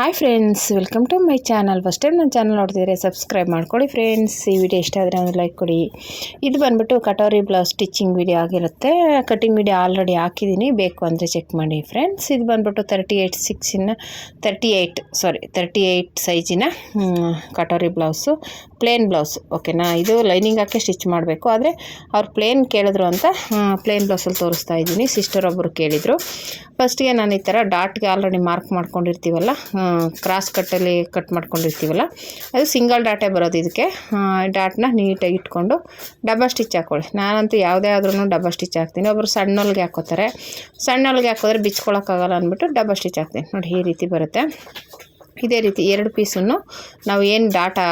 Hi friends welcome to my channel first time ನನ್ನ channel ನೋಡ್ತಿದ್ರೆ subscribe ಮಾಡ್ಕೊಳ್ಳಿ friends ಈ ವಿಡಿಯೋ ಇಷ್ಟ ಆದರೆ ಒಂದು ಲೈಕ್ ಕೊಡಿ. ಇದು ಬಂದುಬಿಟ್ಟು ಕಟೋರಿ ಬ್ಲೌಸ್ ಸ್ಟಿಚಿಂಗ್ ವಿಡಿಯೋ ಆಗಿರುತ್ತೆ. ಕಟಿಂಗ್ ವಿಡಿಯೋ ಆಲ್ರೆಡಿ ಹಾಕಿದ್ದೀನಿ. ಬೇಕು ಅಂದರೆ ಚೆಕ್ ಮಾಡಿ ಫ್ರೆಂಡ್ಸ್ ಇದು ಬಂದುಬಿಟ್ಟು thirty eight ಸಿಕ್ಸಿನ thirty eight sorry thirty eight ಸೈಜಿನ katori blouse plain blouse ಓಕೆನಾ ಇದು ಲೈನಿಂಗ್ ಹಾಕಿ ಸ್ಟಿಚ್ ಮಾಡಬೇಕು. ಆದರೆ ಅವ್ರು ಪ್ಲೇನ್ ಕೇಳಿದ್ರು ಅಂತ ಪ್ಲೇನ್ ಬ್ಲೌಸಲ್ಲಿ ತೋರಿಸ್ತಾ ಇದ್ದೀನಿ. ಸಿಸ್ಟರ್ ಒಬ್ಬರು ಕೇಳಿದರು. ಫಸ್ಟಿಗೆ ನಾನು ಈ ಥರ ಡಾಟ್ಗೆ ಆಲ್ರೆಡಿ ಮಾರ್ಕ್ ಮಾಡ್ಕೊಂಡಿರ್ತೀವಲ್ಲ ಕ್ರಾಸ್ ಕಟ್ಟಲ್ಲಿ ಕಟ್ ಮಾಡ್ಕೊಂಡಿರ್ತೀವಲ್ಲ, ಅದು ಸಿಂಗಲ್ ಡಾಟೇ ಬರೋದು ಇದಕ್ಕೆ. ಡಾಟ್ನ ನೀಟಾಗಿ ಇಟ್ಕೊಂಡು ಡಬಲ್ ಸ್ಟಿಚ್ ಹಾಕ್ಕೊಳ್ಳಿ ನಾನಂತೂ ಯಾವುದೇ ಆದ್ರೂ ಡಬಲ್ ಸ್ಟಿಚ್ ಹಾಕ್ತೀನಿ. ಒಬ್ಬರು ಸಣ್ಣೊಳಗೆ ಹಾಕೋತಾರೆ. ಸಣ್ಣೊಳಗೆ ಹಾಕೋದ್ರೆ ಬಿಚ್ಕೊಳಕ್ಕಾಗಲ್ಲ ಅಂದ್ಬಿಟ್ಟು ಡಬಲ್ ಸ್ಟಿಚ್ ಹಾಕ್ತೀನಿ. ನೋಡಿ, ಈ ರೀತಿ ಬರುತ್ತೆ. ಇದೇ ರೀತಿ ಎರಡು ಪೀಸನ್ನು ನಾವು ಏನು ಡಾಟಾ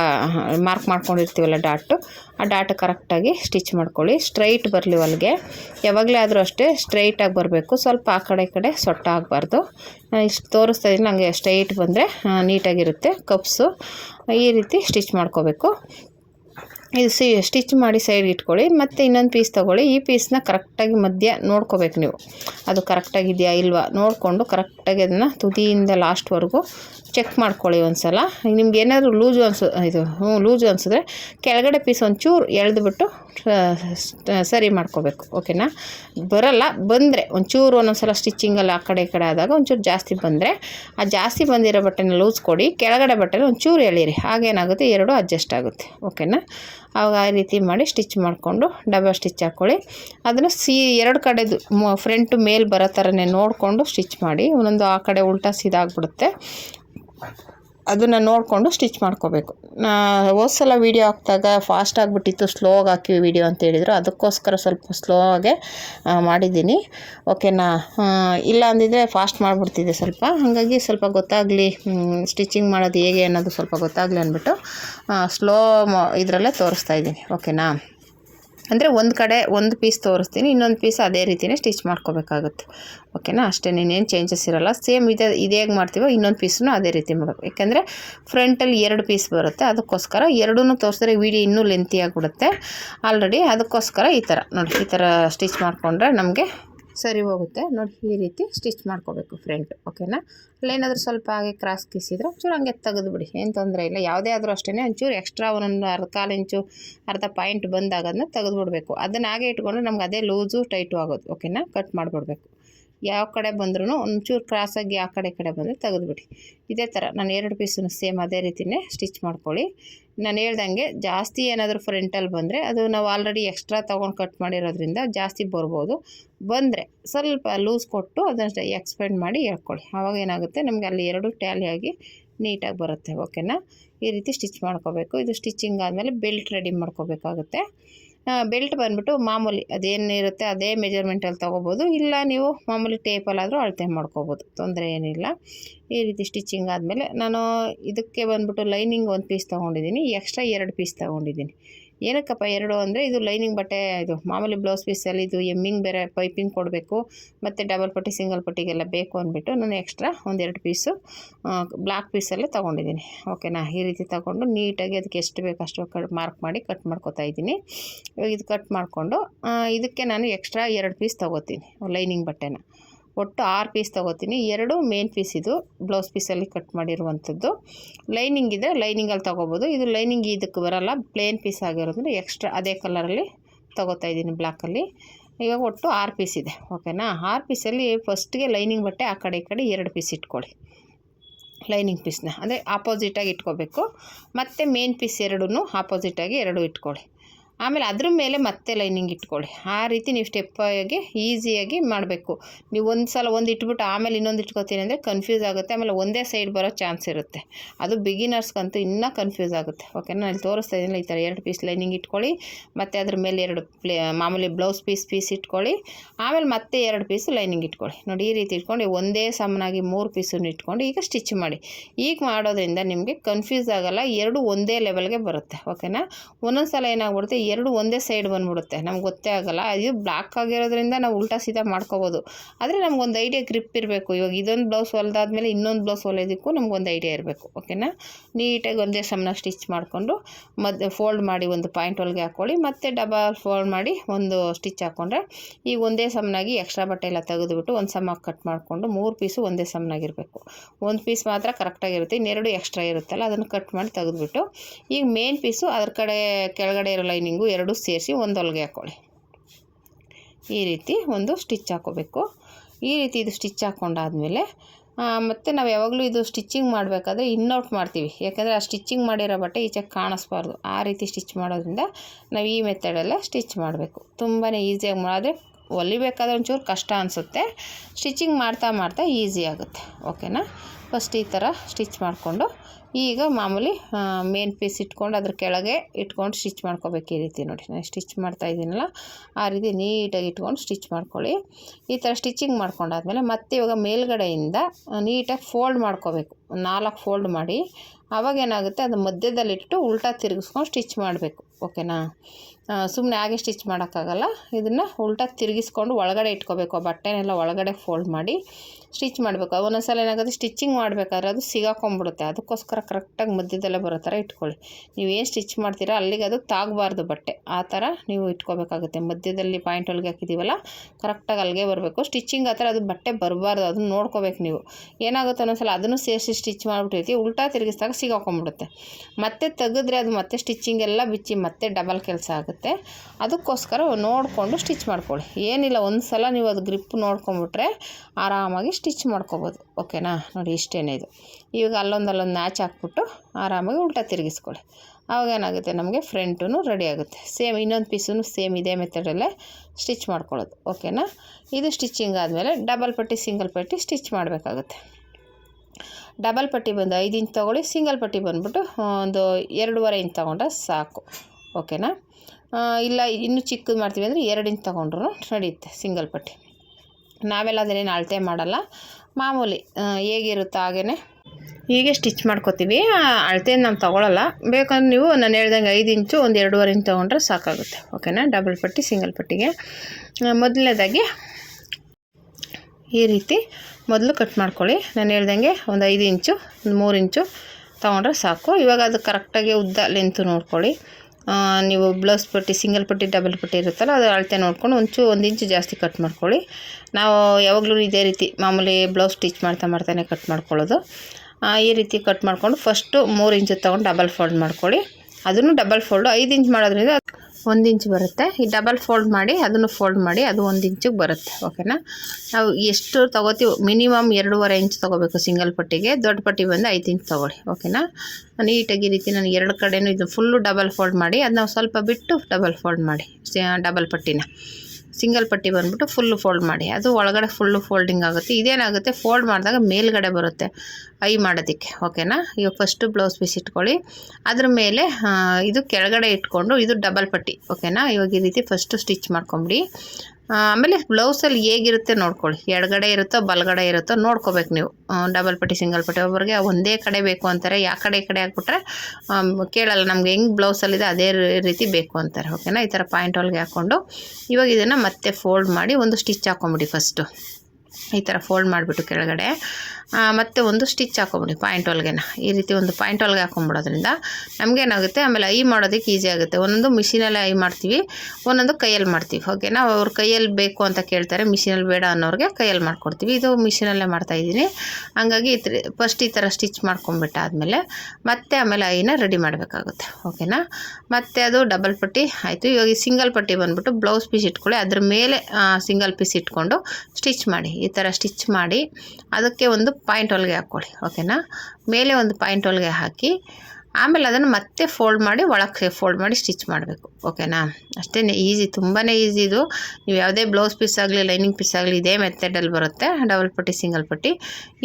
ಮಾರ್ಕ್ ಮಾಡ್ಕೊಂಡಿರ್ತೀವಲ್ಲ ಡಾಟು, ಆ ಡಾಟ ಕರೆಕ್ಟಾಗಿ ಸ್ಟಿಚ್ ಮಾಡ್ಕೊಳ್ಳಿ. ಸ್ಟ್ರೈಟ್ ಬರಲಿ ಒಳಗೆ ಯಾವಾಗಲೇ ಆದರೂ ಅಷ್ಟೇ ಸ್ಟ್ರೈಟಾಗಿ ಬರಬೇಕು. ಸ್ವಲ್ಪ ಆ ಕಡೆ ಈ ಕಡೆ ಸೊಟ್ಟ ಆಗಬಾರ್ದು ಇಷ್ಟು ತೋರಿಸ್ತಾ ಇದ್ದೀನಿ ನನಗೆ ಸ್ಟ್ರೈಟ್ ಬಂದರೆ ನೀಟಾಗಿರುತ್ತೆ. ಕಪ್ಸು ಈ ರೀತಿ ಸ್ಟಿಚ್ ಮಾಡ್ಕೋಬೇಕು. ಇದು ಸಿ, ಸ್ಟಿಚ್ ಮಾಡಿ ಸೈಡ್ ಇಟ್ಕೊಳ್ಳಿ, ಮತ್ತು ಇನ್ನೊಂದು ಪೀಸ್ ತೊಗೊಳ್ಳಿ. ಈ ಪೀಸ್ನ ಕರೆಕ್ಟಾಗಿ ಮಧ್ಯ ನೋಡ್ಕೋಬೇಕು ನೀವು. ಅದು ಕರೆಕ್ಟಾಗಿದೆಯಾ ಇಲ್ವಾ ನೋಡಿಕೊಂಡು ಕರೆಕ್ಟಾಗಿ ಅದನ್ನು ತುದಿಯಿಂದ ಲಾಸ್ಟ್ವರೆಗೂ ಚೆಕ್ ಮಾಡ್ಕೊಳ್ಳಿ ಒಂದು ಸಲ ನಿಮ್ಗೆ ಏನಾದರೂ ಲೂಸು ಅನ್ಸು, ಇದು ಹ್ಞೂ ಲೂಸು ಅನಿಸಿದ್ರೆ ಕೆಳಗಡೆ ಪೀಸ್ ಒಂಚೂರು ಎಳೆದುಬಿಟ್ಟು ಸರಿ ಮಾಡ್ಕೋಬೇಕು. ಓಕೆನಾ ಬರಲ್ಲ, ಬಂದರೆ ಒಂಚೂರು ಒಂದೊಂದು ಸಲ ಸ್ಟಿಚ್ಚಿಂಗಲ್ಲಿ ಆ ಕಡೆ ಈ ಕಡೆ ಆದಾಗ ಒಂಚೂರು ಜಾಸ್ತಿ ಬಂದರೆ ಆ ಜಾಸ್ತಿ ಬಂದಿರೋ ಬಟ್ಟೆನ ಲೂಸ್ ಕೊಡಿ. ಕೆಳಗಡೆ ಬಟ್ಟೆನ ಒಂಚೂರು ಎಳೀರಿ. ಹಾಗೇನಾಗುತ್ತೆ? ಎರಡು ಅಡ್ಜಸ್ಟ್ ಆಗುತ್ತೆ. ಓಕೆನಾ ಆವಾಗ ಆ ರೀತಿ ಮಾಡಿ ಸ್ಟಿಚ್ ಮಾಡಿಕೊಂಡು ಡಬಲ್ ಸ್ಟಿಚ್ ಹಾಕ್ಕೊಳ್ಳಿ ಅದನ್ನು ಸಿ ಎರಡು ಕಡೆದು ಫ್ರಂಟು ಮೇಲೆ ಬರೋ ಥರನೇ ನೋಡಿಕೊಂಡು ಸ್ಟಿಚ್ ಮಾಡಿ, ಒಂದೊಂದು ಆ ಕಡೆ ಉಲ್ಟಾ ಸೀದಾಗ್ಬಿಡುತ್ತೆ ಅದನ್ನು ನೋಡಿಕೊಂಡು ಸ್ಟಿಚ್ ಮಾಡ್ಕೋಬೇಕು. ಸಲ ವೀಡಿಯೋ ಹಾಕಿದಾಗ ಫಾಸ್ಟ್ ಆಗಿಬಿಟ್ಟಿತ್ತು ಸ್ಲೋಗಿ ಹಾಕಿವಿ ವೀಡಿಯೋ ಅಂತ ಹೇಳಿದರು. ಅದಕ್ಕೋಸ್ಕರ ಸ್ವಲ್ಪ ಸ್ಲೋ ಆಗೇ ಮಾಡಿದ್ದೀನಿ. ಓಕೆನಾ ಇಲ್ಲ ಅಂದಿದ್ರೆ ಫಾಸ್ಟ್ ಮಾಡಿಬಿಡ್ತಿದ್ದೆ ಸ್ವಲ್ಪ. ಹಾಗಾಗಿ ಸ್ವಲ್ಪ ಗೊತ್ತಾಗಲಿ ಸ್ಟಿಚಿಂಗ್ ಮಾಡೋದು ಹೇಗೆ ಅನ್ನೋದು ಸ್ವಲ್ಪ ಗೊತ್ತಾಗಲಿ ಅಂದ್ಬಿಟ್ಟು ಸ್ಲೋ ಇದರಲ್ಲೇ ತೋರಿಸ್ತಾ ಇದ್ದೀನಿ. ಓಕೆನಾ ಅಂದರೆ ಒಂದು ಕಡೆ ಒಂದು ಪೀಸ್ ತೋರಿಸ್ತೀನಿ, ಇನ್ನೊಂದು ಪೀಸ್ ಅದೇ ರೀತಿಯೇ ಸ್ಟಿಚ್ ಮಾಡ್ಕೋಬೇಕಾಗುತ್ತೆ. ಓಕೆನಾ ಅಷ್ಟೇ ಇನ್ನೇನು ಚೇಂಜಸ್ ಇರೋಲ್ಲ. ಸೇಮ್ ಇದೇ ಇದೇ ಹೇಗೆ ಮಾಡ್ತೀವೋ, ಇನ್ನೊಂದು ಪೀಸನ್ನು ಅದೇ ರೀತಿ ಮಾಡಬೇಕು. ಯಾಕೆಂದರೆ ಫ್ರಂಟಲ್ಲಿ ಎರಡು ಪೀಸ್ ಬರುತ್ತೆ, ಅದಕ್ಕೋಸ್ಕರ ಎರಡೂ ತೋರಿಸಿದ್ರೆ ವೀಡಿಯೋ ಇನ್ನೂ ಲೆಂತಿ ಆಗಿಬಿಡುತ್ತೆ ಆಲ್ರೆಡಿ ಅದಕ್ಕೋಸ್ಕರ ಈ ಥರ ನೋಡಿ, ಈ ಥರ ಸ್ಟಿಚ್ ಮಾಡಿಕೊಂಡ್ರೆ ನಮಗೆ ಸರಿ ಹೋಗುತ್ತೆ. ನೋಡಿ ಈ ರೀತಿ ಸ್ಟಿಚ್ ಮಾಡ್ಕೋಬೇಕು ಫ್ರಂಟ್, ಓಕೆನಾ? ಅಲ್ಲೇನಾದರೂ ಸ್ವಲ್ಪ ಹಾಗೆ ಕ್ರಾಸ್ ಕಿಸಿದ್ರೆ ಒಂಚೂರು ಹಂಗೆ ತೆಗೆದುಬಿಡಿ ಏನು ತೊಂದರೆ ಇಲ್ಲ. ಯಾವುದೇ ಆದರೂ ಅಷ್ಟೇ ಒಂಚೂರು ಎಕ್ಸ್ಟ್ರಾ ಒಂದೊಂದು ಅರ್ಧ ಕಾಲು ಇಂಚು, ಅರ್ಧ ಪಾಯಿಂಟ್ ಬಂದಾಗ ಅದನ್ನ ತೆಗೆದುಬಿಡ್ಬೇಕು. ಅದನ್ನ ಹಾಗೆ ಇಟ್ಕೊಂಡ್ರೆ ನಮ್ಗೆ ಅದೇ ಲೂಸು ಟೈಟು ಆಗೋದು, ಓಕೆನಾ? ಕಟ್ ಮಾಡಿಬಿಡ್ಬೇಕು. ಯಾವ ಕಡೆ ಬಂದ್ರೂ ಒಂಚೂರು ಕ್ರಾಸಾಗಿ ಆ ಕಡೆ ಕಡೆ ಬಂದರೆ ತೆಗೆದುಬಿಡಿ. ಇದೇ ಥರ ನಾನು ಎರಡು ಪೀಸನ್ನು ಸೇಮ್ ಅದೇ ರೀತಿಯೇ ಸ್ಟಿಚ್ ಮಾಡ್ಕೊಳ್ಳಿ. ನಾನು ಹೇಳ್ದಂಗೆ ಜಾಸ್ತಿ ಏನಾದರೂ ಫ್ರಂಟಲ್ಲಿ ಬಂದರೆ ಅದು ನಾವು ಆಲ್ರೆಡಿ ಎಕ್ಸ್ಟ್ರಾ ತೊಗೊಂಡು ಕಟ್ ಮಾಡಿರೋದ್ರಿಂದ ಜಾಸ್ತಿ ಬರ್ಬೋದು. ಬಂದರೆ ಸ್ವಲ್ಪ ಲೂಸ್ ಕೊಟ್ಟು ಅದನ್ನು ಎಕ್ಸ್ಪೆಂಡ್ ಮಾಡಿ ಹೇಳ್ಕೊಳ್ಳಿ ಆವಾಗ ಏನಾಗುತ್ತೆ? ನಮಗೆ ಅಲ್ಲಿ ಎರಡು ಟ್ಯಾಲಿಯಾಗಿ ನೀಟಾಗಿ ಬರುತ್ತೆ. ಓಕೆನಾ ಈ ರೀತಿ ಸ್ಟಿಚ್ ಮಾಡ್ಕೋಬೇಕು. ಇದು ಸ್ಟಿಚಿಂಗ್ ಆದಮೇಲೆ ಬೆಲ್ಟ್ ರೆಡಿ ಮಾಡ್ಕೋಬೇಕಾಗುತ್ತೆ. ಬೆಲ್ಟ್ ಬಂದುಬಿಟ್ಟು ಮಾಮೂಲಿ ಅದೇನಿರುತ್ತೆ ಅದೇ ಮೆಜರ್ಮೆಂಟಲ್ಲಿ ತೊಗೋಬೋದು. ಇಲ್ಲ, ನೀವು ಮಾಮೂಲಿ ಟೇಪಲ್ಲಾದರೂ ಅಳತೆ ಮಾಡ್ಕೋಬೋದು. ತೊಂದರೆ ಏನಿಲ್ಲ. ಈ ರೀತಿ ಸ್ಟಿಚಿಂಗ್ ಆದಮೇಲೆ ನಾನು ಇದಕ್ಕೆ ಬಂದುಬಿಟ್ಟು ಲೈನಿಂಗ್ ಒಂದು ಪೀಸ್ ತೊಗೊಂಡಿದ್ದೀನಿ. ಎಕ್ಸ್ಟ್ರಾ ಎರಡು ಪೀಸ್ ತೊಗೊಂಡಿದ್ದೀನಿ. ಏನಕ್ಕಪ್ಪ ಎರಡು ಅಂದರೆ ಇದು ಲೈನಿಂಗ್ ಬಟ್ಟೆ, ಇದು ಮಾಮೂಲಿ ಬ್ಲೌಸ್ ಪೀಸಲ್ಲಿ ಇದು ಎಮ್ಮಿಂಗ್ ಬೇರೆ ಪೈಪಿಂಗ್ ಕೊಡಬೇಕು, ಮತ್ತು ಡಬಲ್ ಪಟ್ಟಿ ಸಿಂಗಲ್ ಪಟ್ಟಿಗೆಲ್ಲ ಬೇಕು ಅಂದ್ಬಿಟ್ಟು ನಾನು ಎಕ್ಸ್ಟ್ರಾ ಒಂದೆರಡು ಪೀಸು ಬ್ಲ್ಯಾಕ್ ಪೀಸಲ್ಲೇ ತೊಗೊಂಡಿದ್ದೀನಿ. ಓಕೆನಾ ಈ ರೀತಿ ತಗೊಂಡು ನೀಟಾಗಿ ಅದಕ್ಕೆ ಎಷ್ಟು ಬೇಕು ಅಷ್ಟು ಕಟ್ ಮಾರ್ಕ್ ಮಾಡಿ ಕಟ್ ಮಾಡ್ಕೊತಾ ಇದ್ದೀನಿ. ಇದು ಕಟ್ ಮಾಡಿಕೊಂಡು ಇದಕ್ಕೆ ನಾನು ಎಕ್ಸ್ಟ್ರಾ ಎರಡು ಪೀಸ್ ತೊಗೋತೀನಿ, ಲೈನಿಂಗ್ ಬಟ್ಟೆನ. ಒಟ್ಟು ಆರು ಪೀಸ್ ತೊಗೋತೀನಿ. ಎರಡು ಮೇನ್ ಪೀಸ್ ಇದು ಬ್ಲೌಸ್ ಪೀಸಲ್ಲಿ ಕಟ್ ಮಾಡಿರುವಂಥದ್ದು. ಲೈನಿಂಗ್ ಇದೆ ಲೈನಿಂಗಲ್ಲಿ ತೊಗೋಬೋದು. ಇದು ಲೈನಿಂಗ್ ಇದಕ್ಕೆ ಬರೋಲ್ಲ ಪ್ಲೇನ್ ಪೀಸ್ ಆಗಿರೋದ್ರಿಂದ ಎಕ್ಸ್ಟ್ರಾ ಅದೇ ಕಲರಲ್ಲಿ ತೊಗೋತಾ ಇದ್ದೀನಿ ಬ್ಲ್ಯಾಕಲ್ಲಿ ಇವಾಗ ಒಟ್ಟು ಆರು ಪೀಸ್ ಇದೆ ಓಕೆನಾ ಆರು ಪೀಸಲ್ಲಿ ಫಸ್ಟ್ಗೆ ಲೈನಿಂಗ್ ಬಟ್ಟೆ ಆ ಕಡೆ ಈ ಕಡೆ ಎರಡು ಪೀಸ್ ಇಟ್ಕೊಳ್ಳಿ. ಲೈನಿಂಗ್ ಪೀಸ್ನ ಅದೇ ಆಪೋಸಿಟಾಗಿ ಇಟ್ಕೋಬೇಕು. ಮತ್ತು ಮೇನ್ ಪೀಸ್ ಎರಡೂ ಆಪೋಸಿಟಾಗಿ ಎರಡು ಇಟ್ಕೊಳ್ಳಿ. ಆಮೇಲೆ ಅದ್ರ ಮೇಲೆ ಮತ್ತೆ ಲೈನಿಂಗ್ ಇಟ್ಕೊಳ್ಳಿ. ಆ ರೀತಿ ನೀವು ಸ್ಟೆಪ್ಪಾಗಿ ಈಸಿಯಾಗಿ ಮಾಡಬೇಕು. ನೀವು ಒಂದು ಸಲ ಒಂದು ಇಟ್ಬಿಟ್ಟು ಆಮೇಲೆ ಇನ್ನೊಂದು ಇಟ್ಕೋತೀನಿ ಅಂದರೆ ಕನ್ಫ್ಯೂಸ್ ಆಗುತ್ತೆ. ಆಮೇಲೆ ಒಂದೇ ಸೈಡ್ ಬರೋ ಚಾನ್ಸ್ ಇರುತ್ತೆ. ಅದು ಬಿಗಿನರ್ಸ್ಗಂತೂ ಇನ್ನೂ ಕನ್ಫ್ಯೂಸ್ ಆಗುತ್ತೆ. ಓಕೆನಾ ನಾನು ತೋರಿಸ್ತಾ ಇದ್ದೀನಿ ಈ ಥರ ಎರಡು ಪೀಸ್ ಲೈನಿಂಗ್ ಇಟ್ಕೊಳ್ಳಿ. ಮತ್ತು ಅದ್ರ ಮೇಲೆ ಎರಡು ಪ್ಲೇ, ಮಾಮೂಲಿ ಬ್ಲೌಸ್ ಪೀಸ್ ಪೀಸ್ ಇಟ್ಕೊಳ್ಳಿ. ಆಮೇಲೆ ಮತ್ತೆ ಎರಡು ಪೀಸ್ ಲೈನಿಂಗ್ ಇಟ್ಕೊಳ್ಳಿ. ನೋಡಿ, ಈ ರೀತಿ ಇಟ್ಕೊಂಡು ಒಂದೇ ಸಮನಾಗಿ ಮೂರು ಪೀಸನ್ನು ಇಟ್ಕೊಂಡು ಈಗ ಸ್ಟಿಚ್ ಮಾಡಿ. ಈಗ ಮಾಡೋದ್ರಿಂದ ನಿಮಗೆ ಕನ್ಫ್ಯೂಸ್ ಆಗೋಲ್ಲ. ಎರಡು ಒಂದೇ ಲೆವೆಲ್ಗೆ ಬರುತ್ತೆ. ಓಕೆನಾ ಒಂದೊಂದು ಸಲ ಏನಾಗ್ಬಿಡುತ್ತೆ? ಎರಡು ಒಂದೇ ಸೈಡ್ ಬಂದ್ಬಿಡುತ್ತೆ. ನಮ್ಗೆ ಗೊತ್ತೇ ಆಗೋಲ್ಲ. ಇದು ಬ್ಲ್ಯಾಕ್ ಆಗಿರೋದ್ರಿಂದ ನಾವು ಉಲ್ಟಾ ಸೀದಾ ಮಾಡ್ಕೋಬೋದು. ಆದರೆ ನಮ್ಗೊಂದು ಐಡಿಯಾ ಗ್ರಿಪ್ ಇರಬೇಕು. ಇವಾಗ ಇದೊಂದು ಬ್ಲೌಸ್ ಹೊಲ್ದಾದ್ಮೇಲೆ ಇನ್ನೊಂದು ಬ್ಲೌಸ್ ಹೊಲಿಯೋದಕ್ಕೂ ನಮ್ಗೊಂದು ಐಡಿಯಾ ಇರಬೇಕು. ಓಕೆನಾ ನೀಟಾಗಿ ಒಂದೇ ಸಮನ ಸ್ಟಿಚ್ ಮಾಡಿಕೊಂಡು ಮತ್ತೆ ಫೋಲ್ಡ್ ಮಾಡಿ ಒಂದು ಪಾಯಿಂಟ್ ಒಳಗೆ ಹಾಕ್ಕೊಳ್ಳಿ ಮತ್ತೆ ಡಬಲ್ ಫೋಲ್ಡ್ ಮಾಡಿ ಒಂದು ಸ್ಟಿಚ್ ಹಾಕ್ಕೊಂಡ್ರೆ ಈಗ ಒಂದೇ ಸಮನಾಗಿ ಎಕ್ಸ್ಟ್ರಾ ಬಟ್ಟೆ ಎಲ್ಲ ತೆಗೆದುಬಿಟ್ಟು ಒಂದು ಸಮ ಕಟ್ ಮಾಡಿಕೊಂಡು ಮೂರು ಪೀಸು ಒಂದೇ ಸಮನಾಗಿರಬೇಕು. ಒಂದು ಪೀಸ್ ಮಾತ್ರ ಕರೆಕ್ಟಾಗಿರುತ್ತೆ ಇನ್ನೆರಡು ಎಕ್ಸ್ಟ್ರಾ ಇರುತ್ತಲ್ಲ, ಅದನ್ನು ಕಟ್ ಮಾಡಿ ತೆಗೆದುಬಿಟ್ಟು ಈಗ ಮೇನ್ ಪೀಸು ಅದ್ರ ಕಡೆ ಕೆಳಗಡೆ ಇರೋ ಲೈನಿಂಗು ಎರಡೂ ಸೇರಿಸಿ ಒಂದು ಹೊಲಿಗೆ ಹಾಕ್ಕೊಳ್ಳಿ ಈ ರೀತಿ ಒಂದು ಸ್ಟಿಚ್ ಹಾಕೋಬೇಕು. ಈ ರೀತಿ ಇದು ಸ್ಟಿಚ್ ಹಾಕ್ಕೊಂಡಾದ್ಮೇಲೆ ಮತ್ತು ನಾವು ಯಾವಾಗಲೂ ಇದು ಸ್ಟಿಚ್ಚಿಂಗ್ ಮಾಡಬೇಕಾದ್ರೆ ಇನ್ನೌಟ್ ಮಾಡ್ತೀವಿ. ಯಾಕಂದರೆ ಆ ಸ್ಟಿಚ್ಚಿಂಗ್ ಮಾಡಿರೋ ಬಟ್ಟೆ ಈಚೆ ಕಾಣಿಸ್ಬಾರ್ದು. ಆ ರೀತಿ ಸ್ಟಿಚ್ ಮಾಡೋದ್ರಿಂದ ನಾವು ಈ ಮೆಥಡಲ್ಲೇ ಸ್ಟಿಚ್ ಮಾಡಬೇಕು. ತುಂಬಾ ಈಸಿಯಾಗಿ ಮಾಡಿದ್ರೆ ಹೊಲಿಬೇಕಾದ್ರೆ ಒಂಚೂರು ಕಷ್ಟ ಅನಿಸುತ್ತೆ. ಸ್ಟಿಚಿಂಗ್ ಮಾಡ್ತಾ ಮಾಡ್ತಾ ಈಸಿ ಆಗುತ್ತೆ. ಓಕೆನಾ ಫಸ್ಟ್ ಈ ಥರ ಸ್ಟಿಚ್ ಮಾಡಿಕೊಂಡು ಈಗ ಮಾಮೂಲಿ ಮೇನ್ ಪೀಸ್ ಇಟ್ಕೊಂಡು ಅದ್ರ ಕೆಳಗೆ ಇಟ್ಕೊಂಡು ಸ್ಟಿಚ್ ಮಾಡ್ಕೋಬೇಕು ಈ ರೀತಿ ನೋಡಿ. ನಾನು ಸ್ಟಿಚ್ ಮಾಡ್ತಾ ಇದ್ದೀನಲ್ಲ, ಆ ರೀತಿ ನೀಟಾಗಿ ಇಟ್ಕೊಂಡು ಸ್ಟಿಚ್ ಮಾಡ್ಕೊಳ್ಳಿ. ಈ ಥರ ಸ್ಟಿಚಿಂಗ್ ಮಾಡ್ಕೊಂಡಾದ್ಮೇಲೆ ಮತ್ತೆ ಇವಾಗ ಮೇಲ್ಗಡೆಯಿಂದ ನೀಟಾಗಿ ಫೋಲ್ಡ್ ಮಾಡ್ಕೋಬೇಕು. ನಾಲ್ಕು ಫೋಲ್ಡ್ ಮಾಡಿ. ಆವಾಗ ಏನಾಗುತ್ತೆ, ಅದು ಮಧ್ಯದಲ್ಲಿಟ್ಟು ಉಲ್ಟಾ ತಿರುಗಿಸ್ಕೊಂಡು ಸ್ಟಿಚ್ ಮಾಡಬೇಕು. ಓಕೆನಾ ಸುಮ್ಮನೆ ಹಾಗೆ ಸ್ಟಿಚ್ ಮಾಡೋಕ್ಕಾಗಲ್ಲ. ಇದನ್ನು ಉಲ್ಟಾ ತಿರುಗಿಸ್ಕೊಂಡು ಒಳಗಡೆ ಇಟ್ಕೋಬೇಕು. ಆ ಬಟ್ಟೆನೆಲ್ಲ ಒಳಗಡೆ ಫೋಲ್ಡ್ ಮಾಡಿ ಸ್ಟಿಚ್ ಮಾಡಬೇಕು. ಒಂದೊಂದ್ಸಲ ಏನಾಗುತ್ತೆ ಸ್ಟಿಚ್ಚಿಂಗ್ ಮಾಡಬೇಕಾದ್ರೆ ಅದು ಸಿಗಾಕೊಂಡ್ಬಿಡುತ್ತೆ. ಅದಕ್ಕೋಸ್ಕರ ಕರೆಕ್ಟಾಗಿ ಮಧ್ಯದಲ್ಲೇ ಬರೋ ಥರ ಇಟ್ಕೊಳ್ಳಿ. ನೀವು ಏನು ಸ್ಟಿಚ್ ಮಾಡ್ತೀರಾ, ಅಲ್ಲಿಗೆ ಅದು ತಾಗಬಾರ್ದು ಬಟ್ಟೆ. ಆ ಥರ ನೀವು ಇಟ್ಕೋಬೇಕಾಗುತ್ತೆ. ಮಧ್ಯದಲ್ಲಿ ಪಾಯಿಂಟ್ ಒಳಗೆ ಹಾಕಿದ್ದೀವಲ್ಲ ಕರೆಕ್ಟಾಗಿ ಅಲ್ಲಿಗೆ ಬರಬೇಕು. ಸ್ಟಿಚ್ಚಿಂಗ್ ಆ ಥರ ಅದು ಬಟ್ಟೆ ಬರಬಾರ್ದು, ಅದನ್ನು ನೋಡ್ಕೋಬೇಕು ನೀವು. ಏನಾಗುತ್ತೆ ಒಂದೊಂದ್ಸಲ, ಅದನ್ನು ಸೇರಿಸಿ ಸ್ಟಿಚ್ ಮಾಡಿಬಿಟ್ಟಿರ್ತೀವಿ. ಉಲ್ಟಾ ತಿರುಗಿಸಿದಾಗ ಸಿಗಾಕೊಂಡ್ಬಿಡುತ್ತೆ. ಮತ್ತೆ ತೆಗೆದ್ರೆ ಅದು ಮತ್ತೆ ಸ್ಟಿಚ್ಚಿಂಗ್ ಎಲ್ಲ ಬಿಚ್ಚಿ ಮತ್ತೆ ಡಬಲ್ ಕೆಲಸ ಆಗುತ್ತೆ. ಅದಕ್ಕೋಸ್ಕರ ನೋಡಿಕೊಂಡು ಸ್ಟಿಚ್ ಮಾಡ್ಕೊಳ್ಳಿ. ಏನಿಲ್ಲ ಒಂದು ಸಲ ನೀವು ಅದು ಗ್ರಿಪ್ ನೋಡ್ಕೊಂಬಿಟ್ರೆ ಆರಾಮಾಗಿ ಸ್ಟಿಚ್ ಮಾಡ್ಕೊಬೋದು. ಓಕೆನಾ? ನೋಡಿ, ಇಷ್ಟೇನೇ ಇದು. ಈಗ ಅಲ್ಲೊಂದು ಅಲ್ಲೊಂದು ನ್ಯಾಚ್ ಹಾಕ್ಬಿಟ್ಟು ಆರಾಮಾಗಿ ಉಲ್ಟಾ ತಿರುಗಿಸ್ಕೊಳ್ಳಿ. ಆವಾಗ ಏನಾಗುತ್ತೆ? ನಮಗೆ ಫ್ರಂಟೂ ರೆಡಿ ಆಗುತ್ತೆ. ಸೇಮ್ ಇನ್ನೊಂದು ಪೀಸೂ ಸೇಮ್ ಇದೇ ಮೆಥಡಲ್ಲೇ ಸ್ಟಿಚ್ ಮಾಡ್ಕೊಳ್ಳೋದು. ಓಕೆನಾ? ಇದು ಸ್ಟಿಚ್ಚಿಂಗ್ ಆದಮೇಲೆ ಡಬಲ್ ಪಟ್ಟಿ ಸಿಂಗಲ್ ಪಟ್ಟಿ ಸ್ಟಿಚ್ ಮಾಡಬೇಕಾಗುತ್ತೆ. ಡಬಲ್ ಪಟ್ಟಿ ಬಂದು ಐದು ಇಂಚ್ ತೊಗೊಳ್ಳಿ ಸಿಂಗಲ್ ಪಟ್ಟಿ ಬಂದುಬಿಟ್ಟು ಒಂದು ಎರಡೂವರೆ ಇಂಚ್ ತೊಗೊಂಡ್ರೆ ಸಾಕು. ಓಕೆನಾ? ಇಲ್ಲ, ಇನ್ನೂ ಚಿಕ್ಕದು ಮಾಡ್ತೀವಿ ಅಂದರೆ ಎರಡು ಇಂಚ್ ತೊಗೊಂಡ್ರು ನಡೆಯುತ್ತೆ ಸಿಂಗಲ್ ಪಟ್ಟಿ. ನಾವೆಲ್ಲ ಅದನ್ನೇನು ಅಳತೆ ಮಾಡಲ್ಲ. ಮಾಮೂಲಿ ಹೇಗಿರುತ್ತೋ ಹಾಗೇ ಹೀಗೆ ಸ್ಟಿಚ್ ಮಾಡ್ಕೋತೀವಿ. ಅಳತೆ ನಾವು ತೊಗೊಳಲ್ಲ. ಬೇಕಂದ್ರೆ ನೀವು ನಾನು ಹೇಳ್ದಂಗೆ ಐದು ಇಂಚು ಒಂದು ಎರಡೂವರೆ ಇಂಚು ತೊಗೊಂಡ್ರೆ ಸಾಕಾಗುತ್ತೆ. ಓಕೆನಾ? ಡಬಲ್ ಪಟ್ಟಿ, ಸಿಂಗಲ್ ಪಟ್ಟಿಗೆ. ಮೊದಲನೇದಾಗಿ ಈ ರೀತಿ ಮೊದಲು ಕಟ್ ಮಾಡ್ಕೊಳ್ಳಿ. ನಾನು ಹೇಳ್ದಂಗೆ ಒಂದು ಐದು ಇಂಚು ಒಂದು ಮೂರು ಇಂಚು ತೊಗೊಂಡ್ರೆ ಸಾಕು. ಇವಾಗ ಅದು ಕರೆಕ್ಟಾಗಿ ಉದ್ದ ಲೆಂತು ನೋಡ್ಕೊಳ್ಳಿ. ನೀವು ಬ್ಲೌಸ್ ಪಟ್ಟಿ, ಸಿಂಗಲ್ ಪಟ್ಟಿ, ಡಬಲ್ ಪಟ್ಟಿ ಇರುತ್ತಲ್ಲ, ಅದು ಅಳತೆ ನೋಡ್ಕೊಂಡು ಒಂಚು ಒಂದು ಇಂಚು ಜಾಸ್ತಿ ಕಟ್ ಮಾಡ್ಕೊಳ್ಳಿ. ನಾವು ಯಾವಾಗಲೂ ಇದೇ ರೀತಿ ಮಾಮೂಲಿ ಬ್ಲೌಸ್ ಸ್ಟಿಚ್ ಮಾಡ್ತಾ ಮಾಡ್ತಾನೆ ಕಟ್ ಮಾಡ್ಕೊಳ್ಳೋದು. ಈ ರೀತಿ ಕಟ್ ಮಾಡಿಕೊಂಡು ಫಸ್ಟು ಮೂರು ಇಂಚು ತೊಗೊಂಡು ಡಬಲ್ ಫೋಲ್ಡ್ ಮಾಡ್ಕೊಳ್ಳಿ. ಅದನ್ನು ಡಬಲ್ ಫೋಲ್ಡು ಐದು ಇಂಚು ಮಾಡೋದ್ರಿಂದ ಒಂದು ಇಂಚ್ ಬರುತ್ತೆ. ಈ ಡಬಲ್ ಫೋಲ್ಡ್ ಮಾಡಿ ಅದನ್ನು ಫೋಲ್ಡ್ ಮಾಡಿ ಅದು ಒಂದು ಇಂಚಿಗೆ ಬರುತ್ತೆ. ಓಕೆನಾ ನಾವು ಎಷ್ಟು ತೊಗೋತೀವಿ? ಮಿನಿಮಮ್ ಎರಡೂವರೆ ಇಂಚ್ ತೊಗೋಬೇಕು ಸಿಂಗಲ್ ಪಟ್ಟಿಗೆ. ದೊಡ್ಡ ಪಟ್ಟಿ ಬಂದು ಐದು ಇಂಚ್ ತೊಗೊಳ್ಳಿ. ಓಕೆನಾ ನೀಟಾಗಿ ರೀತಿ ನಾನು ಎರಡು ಕಡೆಯೂ ಇದು ಫುಲ್ಲು ಡಬಲ್ ಫೋಲ್ಡ್ ಮಾಡಿ ಅದನ್ನ ಸ್ವಲ್ಪ ಬಿಟ್ಟು ಡಬಲ್ ಫೋಲ್ಡ್ ಮಾಡಿ ಡಬಲ್ ಪಟ್ಟಿನ. ಸಿಂಗಲ್ ಪಟ್ಟಿ ಬಂದ್ಬಿಟ್ಟು ಫುಲ್ಲು ಫೋಲ್ಡ್ ಮಾಡಿ. ಅದು ಒಳಗಡೆ ಫುಲ್ಲು ಫೋಲ್ಡಿಂಗ್ ಆಗುತ್ತೆ. ಇದೇನಾಗುತ್ತೆ? ಫೋಲ್ಡ್ ಮಾಡಿದಾಗ ಮೇಲ್ಗಡೆ ಬರುತ್ತೆ ಐ ಮಾಡೋದಕ್ಕೆ ಓಕೆನಾ ಇವಾಗ ಫಸ್ಟು ಬ್ಲೌಸ್ ಪೀಸ್ ಇಟ್ಕೊಳ್ಳಿ. ಅದ್ರ ಮೇಲೆ ಇದು ಕೆಳಗಡೆ ಇಟ್ಕೊಂಡು ಇದು ಡಬಲ್ ಪಟ್ಟಿ ಓಕೆನಾ ಇವಾಗ ಈ ರೀತಿ ಫಸ್ಟು ಸ್ಟಿಚ್ ಮಾಡ್ಕೊಂಬಿಡಿ. ಆಮೇಲೆ ಬ್ಲೌಸಲ್ಲಿ ಹೇಗಿರುತ್ತೆ ನೋಡ್ಕೊಳ್ಳಿ. ಎಡಗಡೆ ಇರುತ್ತೋ ಬಲಗಡೆ ಇರುತ್ತೋ ನೋಡ್ಕೋಬೇಕು ನೀವು. ಡಬಲ್ ಪಟ್ಟಿ ಸಿಂಗಲ್ ಪಟ್ಟಿ ಒಬ್ಬರಿಗೆ ಒಂದೇ ಕಡೆ ಬೇಕು ಅಂತಾರೆ. ಯಾ ಕಡೆ ಈ ಕಡೆ ಹಾಕ್ಬಿಟ್ರೆ ಕೇಳಲ್ಲ ನಮ್ಗೆ ಹೆಂಗೆ ಬ್ಲೌಸಲ್ಲಿದೆ ಅದೇ ರೀತಿ ಬೇಕು ಅಂತಾರೆ. ಓಕೆನಾ ಈ ಥರ ಪಾಯಿಂಟ್ ಒಳಗೆ ಹಾಕ್ಕೊಂಡು ಇವಾಗ ಇದನ್ನು ಮತ್ತೆ ಫೋಲ್ಡ್ ಮಾಡಿ ಒಂದು ಸ್ಟಿಚ್ ಹಾಕೊಂಬಿಡಿ ಫಸ್ಟು ಈ ಥರ ಫೋಲ್ಡ್ ಮಾಡಿಬಿಟ್ಟು ಕೆಳಗಡೆ. ಮತ್ತು ಒಂದು ಸ್ಟಿಚ್ ಹಾಕೊಂಬಿಡಿ ಪಾಯಿಂಟ್ ಹೊಲ್ಗೆನ ಈ ರೀತಿ ಒಂದು ಪಾಯಿಂಟ್ ಒಳಗೆ ಹಾಕೊಂಬಿಡೋದ್ರಿಂದ ನಮಗೇನಾಗುತ್ತೆ ಆಮೇಲೆ ಐ ಮಾಡೋದಕ್ಕೆ ಈಸಿ ಆಗುತ್ತೆ. ಒಂದೊಂದು ಮಿಷಿನಲ್ಲೇ ಐ ಮಾಡ್ತೀವಿ, ಒಂದೊಂದು ಕೈಯಲ್ಲಿ ಮಾಡ್ತೀವಿ. ಓಕೆನಾ ಅವ್ರ ಕೈಯಲ್ಲಿ ಬೇಕು ಅಂತ ಕೇಳ್ತಾರೆ ಮಿಷಿನಲ್ಲಿ ಬೇಡ ಅನ್ನೋರಿಗೆ ಕೈಯಲ್ಲಿ ಮಾಡ್ಕೊಡ್ತೀವಿ. ಇದು ಮಿಷಿನಲ್ಲೇ ಮಾಡ್ತಾಯಿದ್ದೀನಿ ಹಂಗಾಗಿ ಫಸ್ಟ್ ಈ ಥರ ಸ್ಟಿಚ್ ಮಾಡ್ಕೊಂಬಿಟ್ಟಾದಮೇಲೆ ಮತ್ತೆ ಆಮೇಲೆ ಐನ ರೆಡಿ ಮಾಡಬೇಕಾಗುತ್ತೆ. ಓಕೆನಾ ಮತ್ತು ಅದು ಡಬಲ್ ಪಟ್ಟಿ ಆಯಿತು. ಇವಾಗ ಸಿಂಗಲ್ ಪಟ್ಟಿ ಬಂದುಬಿಟ್ಟು ಬ್ಲೌಸ್ ಪೀಸ್ ಇಟ್ಕೊಳ್ಳಿ, ಅದ್ರ ಮೇಲೆ ಸಿಂಗಲ್ ಪೀಸ್ ಇಟ್ಕೊಂಡು ಸ್ಟಿಚ್ ಮಾಡಿ. ಈ ಥರ ಸ್ಟಿಚ್ ಮಾಡಿ, ಅದಕ್ಕೆ ಒಂದು ಪಾಯಿಂಟ್ ಹೊಲಿಗೆ ಹಾಕ್ಕೊಳ್ಳಿ ಓಕೆನಾ? ಮೇಲೆ ಒಂದು ಪಾಯಿಂಟ್ ಹೊಲಿಗೆ ಹಾಕಿ, ಆಮೇಲೆ ಅದನ್ನು ಮತ್ತೆ ಫೋಲ್ಡ್ ಮಾಡಿ ಒಳಗೆ ಫೋಲ್ಡ್ ಮಾಡಿ ಸ್ಟಿಚ್ ಮಾಡಬೇಕು, ಓಕೆನಾ? ಅಷ್ಟೇ ಈಸಿ ತುಂಬಾ ಈಸಿ ಇದು. ನೀವು ಯಾವುದೇ ಬ್ಲೌಸ್ ಪೀಸ್ ಆಗಲಿ ಲೈನಿಂಗ್ ಪೀಸ್ ಆಗಲಿ, ಇದೇ ಮೆಥಡಲ್ಲಿ ಬರುತ್ತೆ ಡಬಲ್ ಪಟ್ಟಿ ಸಿಂಗಲ್ ಪಟ್ಟಿ.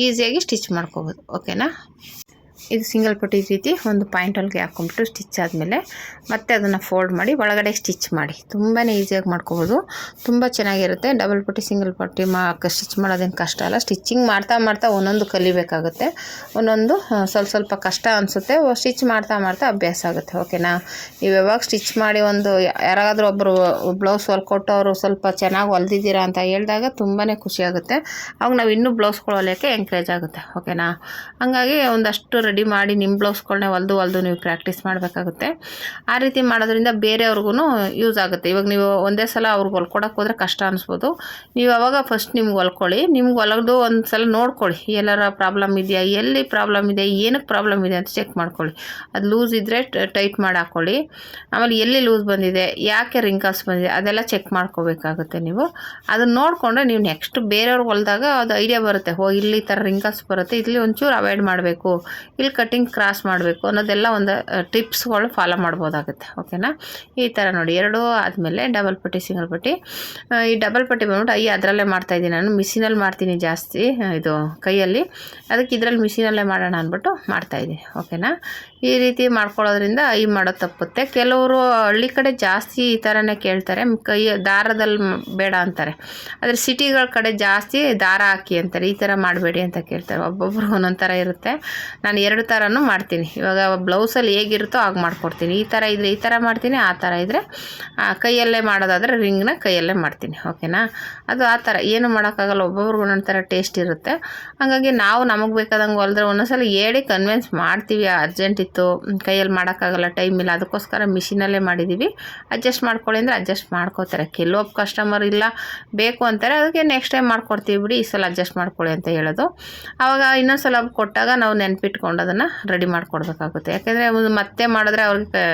ಈಸಿಯಾಗಿ ಸ್ಟಿಚ್ ಮಾಡ್ಕೋಬೋದು, ಓಕೆನಾ? ಇದು ಸಿಂಗಲ್ ಪಟ್ಟಿ ರೀತಿ ಒಂದು ಪಾಯಿಂಟ್ ಹೊಲಿಗೆ ಹಾಕ್ಕೊಂಬಿಟ್ಟು ಸ್ಟಿಚ್ ಆದಮೇಲೆ ಮತ್ತೆ ಅದನ್ನು ಫೋಲ್ಡ್ ಮಾಡಿ ಒಳಗಡೆ ಸ್ಟಿಚ್ ಮಾಡಿ. ತುಂಬಾ ಈಸಿಯಾಗಿ ಮಾಡ್ಕೋಬೋದು. ತುಂಬ ಚೆನ್ನಾಗಿರುತ್ತೆ. ಡಬಲ್ ಪಟ್ಟಿ ಸಿಂಗಲ್ ಪಟ್ಟಿ ಮಾ ಸ್ಟಿಚ್ ಮಾಡೋದೇನು ಕಷ್ಟ ಅಲ್ಲ. ಸ್ಟಿಚಿಂಗ್ ಮಾಡ್ತಾ ಮಾಡ್ತಾ ಒಂದೊಂದು ಕಲಿಬೇಕಾಗುತ್ತೆ. ಒಂದೊಂದು ಸ್ವಲ್ಪ ಸ್ವಲ್ಪ ಕಷ್ಟ ಅನಿಸುತ್ತೆ. ಸ್ಟಿಚ್ ಮಾಡ್ತಾ ಮಾಡ್ತಾ ಅಭ್ಯಾಸ ಆಗುತ್ತೆ. ಓಕೆನಾ ನೀವು ಯಾವಾಗ ಸ್ಟಿಚ್ ಮಾಡಿ ಒಂದು ಯಾರಾದರೂ ಒಬ್ಬರು ಬ್ಲೌಸ್ ಹೊಲ್ಕೊಟ್ಟು ಅವರು ಸ್ವಲ್ಪ ಚೆನ್ನಾಗಿ ಹೊಲ್ದಿದ್ದೀರಾ ಅಂತ ಹೇಳಿದಾಗ ತುಂಬಾ ಖುಷಿಯಾಗುತ್ತೆ ಅವಾಗ ನಾವು ಇನ್ನೂ ಬ್ಲೌಸ್ಗಳು ಹೊಲಿಯೋಕ್ಕೆ ಎಂಕರೇಜ್ ಆಗುತ್ತೆ. ಓಕೆನಾ ಹಂಗಾಗಿ ಒಂದಷ್ಟು ರೆಡಿ ಮಾಡಿ ನಿಮ್ಮ ಬ್ಲೌಸ್ಗಳನ್ನೇ ಹೊಲ್ದು ಹೊಲ್ದು ನೀವು ಪ್ರಾಕ್ಟೀಸ್ ಮಾಡಬೇಕಾಗುತ್ತೆ. ಆ ರೀತಿ ಮಾಡೋದ್ರಿಂದ ಬೇರೆಯವ್ರಿಗೂ ಯೂಸ್ ಆಗುತ್ತೆ. ಇವಾಗ ನೀವು ಒಂದೇ ಸಲ ಅವ್ರಿಗೆ ಹೊಲ್ಕೊಡಕ್ಕೆ ಹೋದ್ರೆ ಕಷ್ಟ ಅನಿಸ್ಬೋದು. ನೀವು ಅವಾಗ ಫಸ್ಟ್ ನಿಮ್ಗೆ ಹೊಲ್ಕೊಳ್ಳಿ. ನಿಮ್ಗೆ ಹೊಲದು ಒಂದು ಸಲ ನೋಡ್ಕೊಳ್ಳಿ. ಎಲ್ಲರ ಪ್ರಾಬ್ಲಮ್ ಇದೆಯಾ? ಎಲ್ಲಿ ಪ್ರಾಬ್ಲಮ್ ಇದೆ? ಏನಕ್ಕೆ ಪ್ರಾಬ್ಲಮ್ ಇದೆ ಅಂತ ಚೆಕ್ ಮಾಡ್ಕೊಳ್ಳಿ. ಅದು ಲೂಸ್ ಇದ್ದರೆ ಟೈಟ್ ಮಾಡಿ ಹಾಕ್ಕೊಳ್ಳಿ ಆಮೇಲೆ ಎಲ್ಲಿ ಲೂಸ್ ಬಂದಿದೆ? ಯಾಕೆ ರಿಂಕಲ್ಸ್ ಬಂದಿದೆ? ಅದೆಲ್ಲ ಚೆಕ್ ಮಾಡ್ಕೋಬೇಕಾಗುತ್ತೆ ನೀವು. ಅದನ್ನು ನೋಡಿಕೊಂಡ್ರೆ ನೀವು ನೆಕ್ಸ್ಟ್ ಬೇರೆಯವ್ರಿಗೆ ಹೊಲ್ದಾಗ ಅದು ಐಡಿಯಾ ಬರುತ್ತೆ. ಓ, ಇಲ್ಲಿ ಥರ ರಿಂಕಲ್ಸ್ ಬರುತ್ತೆ. ಇಲ್ಲಿ ಒಂಚೂರು ಅವಾಯ್ಡ್ ಮಾಡಬೇಕು. ಇಲ್ಲಿ ಕಟ್ಟಿಂಗ್ ಕ್ರಾಸ್ ಮಾಡಬೇಕು ಅನ್ನೋದೆಲ್ಲ ಒಂದು ಟಿಪ್ಸ್ಗಳು ಫಾಲೋ ಮಾಡ್ಬೋದಾಗುತ್ತೆ, ಓಕೆನಾ? ಈ ಥರ ನೋಡಿ, ಎರಡು ಆದಮೇಲೆ ಡಬಲ್ ಪಟ್ಟಿ, ಸಿಂಗಲ್ ಪಟ್ಟಿ. ಈ ಡಬಲ್ ಪಟ್ಟಿ ಬಂದ್ಬಿಟ್ಟು ಅಯ್ಯ ಅದರಲ್ಲೇ ಮಾಡ್ತಾಯಿದ್ದೀನಿ ನಾನು ಮಿಷಿನಲ್ಲಿ ಮಾಡ್ತೀನಿ ಜಾಸ್ತಿ ಇದು ಕೈಯಲ್ಲಿ. ಅದಕ್ಕೆ ಇದರಲ್ಲಿ ಮಿಷಿನಲ್ಲೇ ಮಾಡೋಣ ಅಂದ್ಬಿಟ್ಟು ಮಾಡ್ತಾಯಿದ್ದೀನಿ ಓಕೆನಾ? ಈ ರೀತಿ ಮಾಡ್ಕೊಳ್ಳೋದ್ರಿಂದ ಐ ಮಾಡೋದು ತಪ್ಪುತ್ತೆ. ಕೆಲವರು ಹಳ್ಳಿ ಕಡೆ ಜಾಸ್ತಿ ಈ ಥರನೇ ಕೇಳ್ತಾರೆ. ಕೈ ದಾರದಲ್ಲಿ ಬೇಡ ಅಂತಾರೆ. ಆದರೆ ಸಿಟಿಗಳ ಕಡೆ ಜಾಸ್ತಿ ದಾರ ಹಾಕಿ ಅಂತಾರೆ. ಈ ಥರ ಮಾಡಬೇಡಿ ಅಂತ ಕೇಳ್ತಾರೆ. ಒಬ್ಬೊಬ್ಬರು ಒಂದೊಂದು ಥರ ಇರುತ್ತೆ. ನಾನು ಎರಡು ಥರನೂ ಮಾಡ್ತೀನಿ. ಇವಾಗ ಬ್ಲೌಸಲ್ಲಿ ಹೇಗಿರುತ್ತೋ ಹಾಗೆ ಮಾಡ್ಕೊಡ್ತೀನಿ. ಈ ಥರ ಇದ್ದರೆ ಈ ಥರ ಮಾಡ್ತೀನಿ, ಆ ಥರ ಇದ್ದರೆ ಕೈಯಲ್ಲೇ ಮಾಡೋದಾದರೆ ರಿಂಗ್ನ ಕೈಯಲ್ಲೇ ಮಾಡ್ತೀನಿ. ಓಕೆನಾ? ಅದು ಆ ಥರ ಏನು ಮಾಡೋಕ್ಕಾಗಲ್ಲ. ಒಬ್ಬೊಬ್ರಿಗೆ ಒಂದೊಂದು ಥರ ಟೇಸ್ಟ್ ಇರುತ್ತೆ. ಹಾಗಾಗಿ ನಾವು ನಮಗೆ ಬೇಕಾದಂಗೆ ಹೊಲಿದ್ರೆ ಒಂದೊಂದ್ಸಲ ಹೇಳಿ ಕನ್ವಿನ್ಸ್ ಮಾಡ್ತೀವಿ. ಅರ್ಜೆಂಟ್ ಕೈಯಲ್ಲಿ ಮಾಡೋಕ್ಕಾಗಲ್ಲ ಟೈಮ್ ಇಲ್ಲ. ಅದಕ್ಕೋಸ್ಕರ ಮಿಷಿನಲ್ಲೇ ಮಾಡಿದ್ದೀವಿ ಅಡ್ಜಸ್ಟ್ ಮಾಡ್ಕೊಳ್ಳಿ ಅಂದರೆ ಅಡ್ಜಸ್ಟ್ ಮಾಡ್ಕೋತಾರೆ. ಕೆಲವೊಬ್ಬ ಕಸ್ಟಮರ್ ಇಲ್ಲ, ಬೇಕು ಅಂತಾರೆ, ಅದಕ್ಕೆ ನೆಕ್ಸ್ಟ್ ಟೈಮ್ ಮಾಡ್ಕೊಡ್ತೀವಿ ಬಿಡಿ, ಈ ಸಲ ಅಡ್ಜಸ್ಟ್ ಮಾಡ್ಕೊಳ್ಳಿ ಅಂತ ಹೇಳೋದು. ಆವಾಗ ಇನ್ನೊಂದು ಸಲ ಕೊಟ್ಟಾಗ ನಾವು ನೆನ್ಪಿಟ್ಕೊಂಡು ಅದನ್ನು ರೆಡಿ ಮಾಡಿಕೊಡ್ಬೇಕಾಗುತ್ತೆ. ಯಾಕೆಂದರೆ ಮತ್ತೆ ಮಾಡಿದ್ರೆ ಅವ್ರಿಗೆ